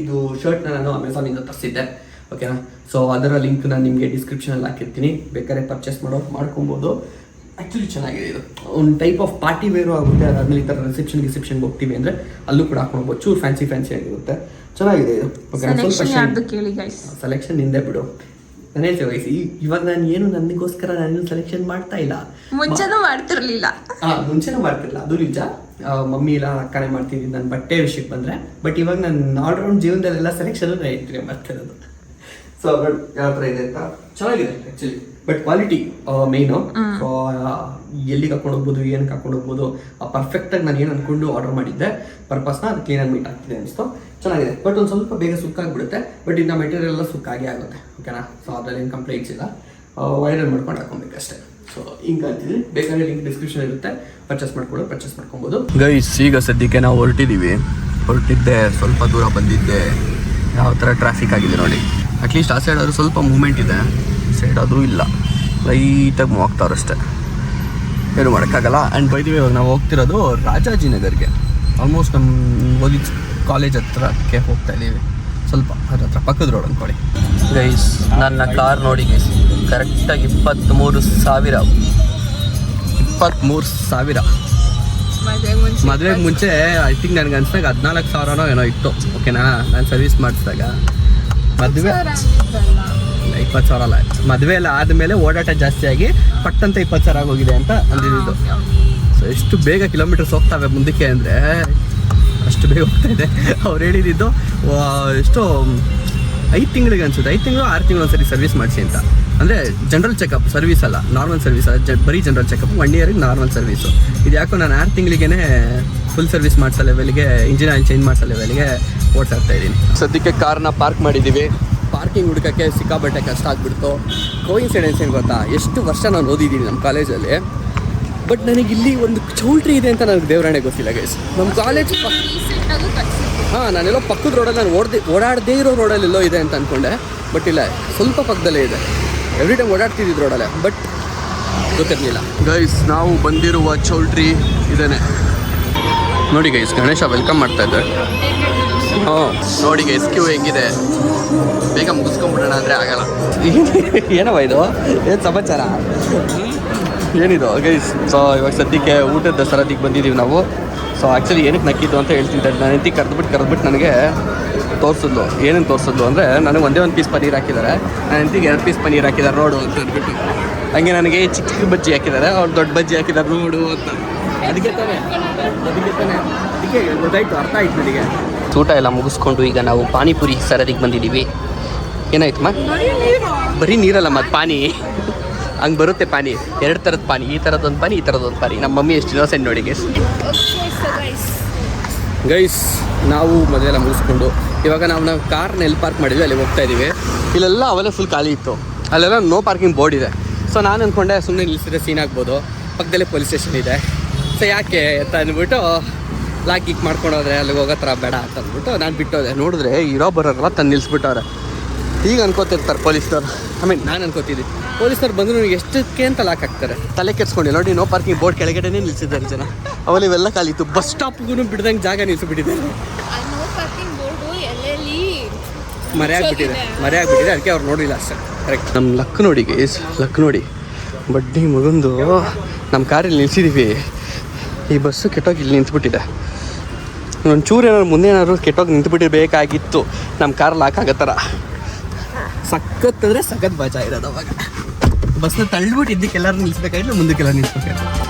ಇದು ಶರ್ಟ್ನ ನಾನು ಅಮೆಝಾನಿಂದ ತರಿಸಿದ್ದೆ. ಓಕೆನಾ ಸೊ ಅದರ ಲಿಂಕ್ ನಾನು ನಿಮಗೆ ಡಿಸ್ಕ್ರಿಪ್ಷನಲ್ಲಿ ಹಾಕಿರ್ತೀನಿ. ಬೇಕಾದ್ರೆ ಪರ್ಚೇಸ್ ಮಾಡೋ ಮಾಡ್ಕೊಬೋದು. ಆ್ಯಕ್ಚುಲಿ ಚೆನ್ನಾಗಿದೆ ಇದು. ಒಂದು ಟೈಪ್ ಆಫ್ ಪಾರ್ಟಿ ವೇರು ಆಗುತ್ತೆ ಅದಾದಮೇಲೆ ಈ ಥರ ರಿಸೆಪ್ಷನ್ ರಿಸೆಪ್ಷನ್ಗೆ ಹೋಗ್ತೀವಿ ಅಂದರೆ ಅಲ್ಲೂ ಕೂಡ ಹಾಕೊಳ್ಬೋದು. ಚೂರು ಫ್ಯಾನ್ಸಿ ಫ್ಯಾನ್ಸಿ ಆಗಿರುತ್ತೆ. ಚೆನ್ನಾಗಿದೆ ಇದು. ಸೆಲೆಕ್ಷನ್ ಹಿಂದೆ ಬಿಡು. ನಾನೇ ವಯಸ್ಸು ಇವಾಗ ನಾನು ಏನು ನನಗೋಸ್ಕರ ನಾನು ಸೆಲೆಕ್ಷನ್ ಮಾಡ್ತಾ ಇಲ್ಲ. ಮುಂಚೆನೂ ಮಾಡ್ತಿರ್ಲಿಲ್ಲ. ಹಾಂ ಮುಂಚೆನೂ ಮಾಡ್ತಿರಲಿಲ್ಲ. ಅದು ನಿಜ. ಆ, ಮಮ್ಮಿ ಇಲ್ಲ ಅಕ್ಕನೇ ಮಾಡ್ತೀನಿ ನನ್ನ ಬಟ್ಟೆ ವಿಷಯಕ್ಕೆ ಬಂದರೆ. ಬಟ್ ಇವಾಗ ನಾನು ಆಲ್ರೌಂಡ್ ಜೀವನದಲ್ಲೆಲ್ಲ ಸೆಲೆಕ್ಷನ್ ಐತ್ರಿ ಮಾಡ್ತಿರೋದು ಸೊ ಯಾವ ಥರ ಇದೆ ಅಂತ? ಚೆನ್ನಾಗಿದೆ ಆ್ಯಕ್ಚುಲಿ ಬಟ್ ಕ್ವಾಲಿಟಿ ಮೇಯ್ನು ಸೊ ಎಲ್ಲಿಗೆ ಹಾಕೊಂಡು ಹೋಗ್ಬೋದು ಏನಕ್ಕೆ ಹಾಕೊಂಡು ಹೋಗ್ಬೋದು ಪರ್ಫೆಕ್ಟಾಗಿ ನಾನು ಏನು ಅಂದ್ಕೊಂಡು ಆರ್ಡರ್ ಮಾಡಿದ್ದೆ. ಪರ್ಪಸ್ನ ಅದು ಕ್ಲೀನಾಗಿ ಮೀಟ್ ಆಗ್ತಿದೆ ಅನಿಸ್ತು ಚೆನ್ನಾಗಿದೆ. ಬಟ್ ಒಂದು ಸ್ವಲ್ಪ ಬೇಗ ಸುಕ್ಕಾಗಿಬಿಡುತ್ತೆ ಬಟ್ ಇನ್ನು ಮೆಟೀರಿಯಲ್ ಎಲ್ಲ ಸುಕ್ಕಾಗಿ ಆಗುತ್ತೆ. ಓಕೆನಾ ಸೊ ಅದ್ರಲ್ಲಿ ಏನು ಕಂಪ್ಲೇಂಟ್ಸ್ ಇಲ್ಲ. ವೈರಲ್ ಮಾಡ್ಕೊಂಡು ಹಾಕೊಬೇಕಷ್ಟೇ ಸೊ ಹಿಂಗೆ ಅಂತಿದ್ವಿ. ಬೇಕಾದ್ರೆ ಲಿಂಕ್ ಡಿಸ್ಕ್ರಿಪ್ಷನ್ ಇರುತ್ತೆ. ಪರ್ಚೇಸ್ ಮಾಡ್ಕೊಳ್ಳೋ ಪರ್ಚೇಸ್ ಮಾಡ್ಕೊಬೋದು. ಗೈಸ್ ಈಗ ಸದ್ಯಕ್ಕೆ ನಾವು ಹೊರಟಿದ್ದೀವಿ. ಹೊರಟಿದ್ದೆ, ಸ್ವಲ್ಪ ದೂರ ಬಂದಿದ್ದೆ. ಯಾವ ಥರ ಟ್ರಾಫಿಕ್ ಆಗಿದೆ ನೋಡಿ. ಅಟ್ಲೀಸ್ಟ್ ಆ ಸೈಡ್ ಆದರೂ ಸ್ವಲ್ಪ ಮೂಮೆಂಟ್ ಇದೆ. ಸೈಡ್ ಆದರೂ ಇಲ್ಲ. ಲೈಟಾಗಿ ಮೂವ್ ಅಷ್ಟೇ. ಏನು ಮಾಡೋಕ್ಕಾಗಲ್ಲ? ಆ್ಯಂಡ್ ಬೈದಿವಿ ಇವಾಗ ನಾವು ಹೋಗ್ತಿರೋದು ರಾಜಾಜಿನಗರ್ಗೆ. ಆಲ್ಮೋಸ್ಟ್ ನಮ್ಮ ಓದಿದ ಕಾಲೇಜ್ ಹತ್ರಕ್ಕೆ ಹೋಗ್ತಾ ಇದ್ದೀವಿ. ಸ್ವಲ್ಪ ಅದ್ರ ಹತ್ರ ಪಕ್ಕದ ರೋಡ್ ಅಂದ್ಕೊಳ್ಳಿ ಗೈಸ್ ನನ್ನ ಕಾರ್ ನೋಡಿ ಗೈಸ್ ಕರೆಕ್ಟಾಗಿ ಇಪ್ಪತ್ತ್ಮೂರು ಸಾವಿರ. ಇಪ್ಪತ್ತ್ಮೂರು ಸಾವಿರ. ಮದುವೆಗೆ ಮುಂಚೆ ಐ ಥಿಂಕ್ ನನಗೆ ಅನ್ಸಿದಾಗ ಹದಿನಾಲ್ಕು ಸಾವಿರನೋ ಏನೋ ಇತ್ತು. ಓಕೆನಾ ನಾನು ಸರ್ವಿಸ್ ಮಾಡಿಸಿದಾಗ. ಮದುವೆ? ಇಪ್ಪತ್ತು ಸಾವಿರ ಅಲ್ಲ. ಮದುವೆ ಎಲ್ಲ ಆದಮೇಲೆ ಓಡಾಟ ಜಾಸ್ತಿ ಆಗಿ ಪಟ್ಟಂತ ಇಪ್ಪತ್ತು ಸಾವಿರ ಆಗೋಗಿದೆ ಅಂತ ಅಂದಿದ್ದು. ಸೊ ಎಷ್ಟು ಬೇಗ ಕಿಲೋಮೀಟರ್ಸ್ ಹೋಗ್ತವೆ ಮುಂದಕ್ಕೆ ಅಂದರೆ ಅಷ್ಟು ಬೇಗ ಹೋಗ್ತಾ ಇದೆ. ಅವ್ರು ಹೇಳಿದ್ದು ಎಷ್ಟು ಐದು ತಿಂಗಳಿಗೆ ಅನ್ಸುತ್ತೆ. ಐದು ತಿಂಗಳು ಆರು ತಿಂಗಳು ಒಂದ್ಸರಿ ಸರ್ವಿಸ್ ಮಾಡಿಸಿ ಅಂತ. ಅಂದರೆ ಜನರಲ್ ಚೆಕಪ್ ಸರ್ವಿಸ್ ಅಲ್ಲ ನಾರ್ಮಲ್ ಸರ್ವಿಸ್ ಅಲ್ಲ ಜ ಬರೀ ಜನರಲ್ ಚೆಕಪ್ ಒನ್ ಇಯರಿಗೆ ನಾರ್ಮಲ್ ಸರ್ವಿಸು ಇದು ಯಾಕೋ ನಾನು ಆರು ತಿಂಗಳಿಗೇ ಫುಲ್ ಸರ್ವಿಸ್ ಮಾಡಿಸೋ ಲೆವೆಲ್ಗೆ ಇಂಜಿನ್ ಆಯಿಲ್ ಚೇಂಜ್ ಮಾಡಿಸೋ ಲೆವೆಲ್ಗೆ ಓಡ್ತಾ ಇದ್ದೀನಿ. ಸದ್ಯಕ್ಕೆ ಕಾರ್ನ ಪಾರ್ಕ್ ಮಾಡಿದ್ದೀವಿ. ಪಾರ್ಕಿಂಗ್ ಹುಡುಕಕ್ಕೆ ಸಿಕ್ಕಾಬಟ್ಟೆ ಕಷ್ಟ ಆಗ್ಬಿಡ್ತು. ಕೋಇನ್ಸಿಡೆನ್ಸ್ ಏನು ಗೊತ್ತಾ? ಎಷ್ಟು ವರ್ಷ ನಾನು ಓದಿದ್ದೀನಿ ನಮ್ಮ ಕಾಲೇಜಲ್ಲಿ ಬಟ್ ನನಗೆ ಇಲ್ಲಿ ಒಂದು ಚೌಲ್ಟ್ರಿ ಇದೆ ಅಂತ ನನಗೆ ದೇವರಾಣೆ ಗೊತ್ತಿಲ್ಲ ಗೈಸ್ ನಮ್ಮ ಕಾಲೇಜ್ ಹಾಂ ನಾನೆಲ್ಲೋ ಪಕ್ಕದ ರೋಡಲ್ಲಿ ನಾನು ಓಡದೆ ಓಡಾಡದೇ ಇರೋ ರೋಡಲ್ಲಿ ಎಲ್ಲೋ ಇದೆ ಅಂತ ಅಂದ್ಕೊಂಡೆ ಬಟ್ ಇಲ್ಲ ಸ್ವಲ್ಪ ಪಕ್ಕದಲ್ಲೇ ಇದೆ. ಎವ್ರಿ ಟೈಮ್ ಓಡಾಡ್ತಿದ್ದಿದ್ದು ರೋಡಲ್ಲೇ ಬಟ್ ಗೊತ್ತಿರಲಿಲ್ಲ. ಗೈಸ್ ನಾವು ಬಂದಿರುವ ಚೌಲ್ಟ್ರಿ ಇದೇನೆ. ನೋಡಿ ಗೈಸ್ ಗಣೇಶ ವೆಲ್ಕಮ್ ಮಾಡ್ತಾ ಇದ್ದಾರೆ. ನೋಡಿ ಗೈಸ್ ಕ್ಯೂ ಹೆಂಗಿದೆ? ಬೇಗ ಮುಗಿಸ್ಕೊಂಡ್ಬಿಡೋಣ ಅಂದರೆ ಆಗಲ್ಲ. (laughs) ಏನವ ಇದು? ಏನು ಸಮಾಚಾರ? ಏನಿದು? ಗೈಸ್ ಸೊ ಇವಾಗ ಸದ್ಯಕ್ಕೆ ಊಟದ ದಸರಾದಿಗೆ ಬಂದಿದ್ದೀವಿ ನಾವು. ಸೊ ಆ್ಯಕ್ಚುಲಿ ಏನಕ್ಕೆ ನಕ್ಕಿದ್ದು ಅಂತ ಹೇಳ್ತಿದ್ದೆ ನಾನು ಹೆಂಡತಿ ಕರೆದ್ಬಿಟ್ಟು ಕರೆದ್ಬಿಟ್ಟು ನನಗೆ ತೋರಿಸಿದ್ಲು. ಏನೇನು ತೋರಿಸಿದ್ಲು ಅಂದರೆ ನನಗೆ ಒಂದೇ ಒಂದು ಪೀಸ್ ಪನ್ನೀರ್ ಹಾಕಿದ್ದಾರೆ. ನನ್ನ ಹೆಂಡತಿಗೆ ಎರಡು ಪೀಸ್ ಪನ್ನೀರ್ ಹಾಕಿದ್ದಾರೆ. ನೋಡು ಅಂತ ಹೇಳ್ಬಿಟ್ಟು ಹಂಗೆ ನನಗೆ ಚಿಕ್ಕ ಚಿಕ್ಕ ಬಜ್ಜಿ ಹಾಕಿದ್ದಾರೆ. ಅವ್ರು ದೊಡ್ಡ ಬಜ್ಜಿ ಹಾಕಿದ್ದಾರೆ. ನೋಡು ಅಂತ. ಅದಕ್ಕೆ ತಾನೆ ಅದಕ್ಕೆ ತಾನೇ ಅದಕ್ಕೆ ಗೊತ್ತಾಯ್ತು ಅರ್ಥ ಆಯ್ತು ನನಗೆ ಊಟ ಎಲ್ಲ ಮುಗಿಸ್ಕೊಂಡು ಈಗ ನಾವು ಪಾನಿಪುರಿ ಸರದಿಗೆ ಬಂದಿದ್ದೀವಿ. ಏನಾಯ್ತು ಮಾ? ಬರೀ ನೀರಲ್ಲ ಮತ್ತು ಪಾನಿ. ಹಂಗೆ ಬರುತ್ತೆ ಪಾನಿ. ಎರಡು ಥರದ ಪಾನಿ. ಈ ಥರದೊಂದು ಪಾನಿ ಈ ಥರದೊಂದು ಪಾನಿ. ನಮ್ಮ ಮಮ್ಮಿ ಎಷ್ಟು ಇನ್ನೋಸೆಂಟ್ ನೋಡಿ ಗೈಸ್ ಗೈಸ್ ನಾವು ಮದುವೆಲ್ಲ ಮುಗಿಸ್ಕೊಂಡು ಇವಾಗ ನಾವು ನಾವು ಕಾರ್ನ ಎಲ್ಲಿ ಪಾರ್ಕ್ ಮಾಡಿದ್ವಿ ಅಲ್ಲಿ ಹೋಗ್ತಾ ಇದ್ದೀವಿ ಇಲ್ಲೆಲ್ಲ ಅವೆಲ್ಲ ಫುಲ್ ಖಾಲಿ ಇತ್ತು. ಅಲ್ಲೆಲ್ಲ ನೋ ಪಾರ್ಕಿಂಗ್ ಬೋರ್ಡ್ ಇದೆ. ಸೊ ನಾನು ಅಂದ್ಕೊಂಡೆ ಸುಮ್ಮನೆ ನಿಲ್ಲಿಸಿದ್ರೆ ಸೀನ್ ಆಗ್ಬೋದು. ಪಕ್ಕದಲ್ಲೇ ಪೊಲೀಸ್ ಸ್ಟೇಷನ್ ಇದೆ. ಸೊ ಯಾಕೆ ಅಂತ ಅಂದ್ಬಿಟ್ಟು ಲಾಕ್ ಗೀಕ್ ಮಾಡ್ಕೊಂಡು ಹೋದ್ರೆ ಅಲ್ಲಿಗೆ ಹೋಗೋ ಥರ ಬೇಡ ಅಂತ ಅಂದ್ಬಿಟ್ಟು ನಾನು ಬಿಟ್ಟೋದೆ. ನೋಡಿದ್ರೆ ಇರೋ ಬರೋರೆಲ್ಲ ತಂದು ನಿಲ್ಲಿಸ್ಬಿಟ್ಟವ್ರೆ ಈಗ ಅನ್ಕೋತಿರ್ತಾರೆ ಪೊಲೀಸ್ನವ್ರು. ಐ ಮೀನ್ ನಾನು ಅನ್ಕೋತಿದ್ದೆ. ಪೊಲೀಸ್ನವ್ರು ಬಂದ್ರು ನನಗೆ ಎಷ್ಟಕ್ಕೆ ಅಂತ ಲಾಕ್ ಹಾಕ್ತಾರೆ. ತಲೆ ಕೆಡ್ಸ್ಕೊಂಡಿಲ್ಲ. ನೋಡಿ ನೋ ಪಾರ್ಕಿಂಗ್ ಬೋರ್ಡ್ ಕೆಳಗಡೆನೇ ನಿಲ್ಸಿದ್ದಾರೆ ಜನ. ಅವಲ್ಲಿ ಇವೆಲ್ಲ ಕಾಲಿತ್ತು ಬಸ್ ಸ್ಟಾಪ್ಗೂ ಬಿಡ್ದಂಗೆ ಜಾಗ ನಿಲ್ಸಿಬಿಟ್ಟಿದ್ದಾರೆ. ನೋ ಪಾರ್ಕಿಂಗ್ ಬೋರ್ಡು ಎಲ್ಲೆಲ್ಲಿ ಮರೆ ಆಗ್ಬಿಟ್ಟಿದೆ ಮರೆ ಆಗ್ಬಿಟ್ಟಿದೆ ಅದಕ್ಕೆ ಅವ್ರು ನೋಡಿಲ್ಲ ಅಷ್ಟೇ. ಕರೆಕ್ಟ್ ನಮ್ಮ ಲಕ್ ನೋಡಿ ಗೇಸ್ ಲಕ್ ನೋಡಿ ಬಡ್ಡಿ ಮಗಂದು ನಮ್ಮ ಕಾರಲ್ಲಿ ನಿಲ್ಸಿದ್ದೀವಿ ಈ ಬಸ್ಸು ಕೆಟ್ಟೋಗಿ ಇಲ್ಲಿ ನಿಂತ್ಬಿಟ್ಟಿದೆ. ಒಂಚೂರು ಏನಾದ್ರು ಮುಂದೆ ಏನಾದ್ರು ಕೆಟ್ಟೋಗಿ ನಿಂತ್ಬಿಟ್ಟಿರ್ಬೇಕಾಗಿತ್ತು. ನಮ್ಮ ಕಾರ್ ಲಾಕ್ ಆಗೋ ಥರ. ಸಖತ್ ಅಂದರೆ ಸಖತ್ ಬಜಾ ಇರೋದು ಅವಾಗ. ಬಸ್ನ ತಳ್ಳಿಬಿಟ್ಟು ಇದಕ್ಕೆಲ್ಲರೂ ನಿಲ್ಸ್ಬೇಕಾಗಿಲ್ಲ ಮುಂದಕ್ಕೆಲ್ಲ ನಿಲ್ಸ್ಬೇಕಾಗಿತ್ತು.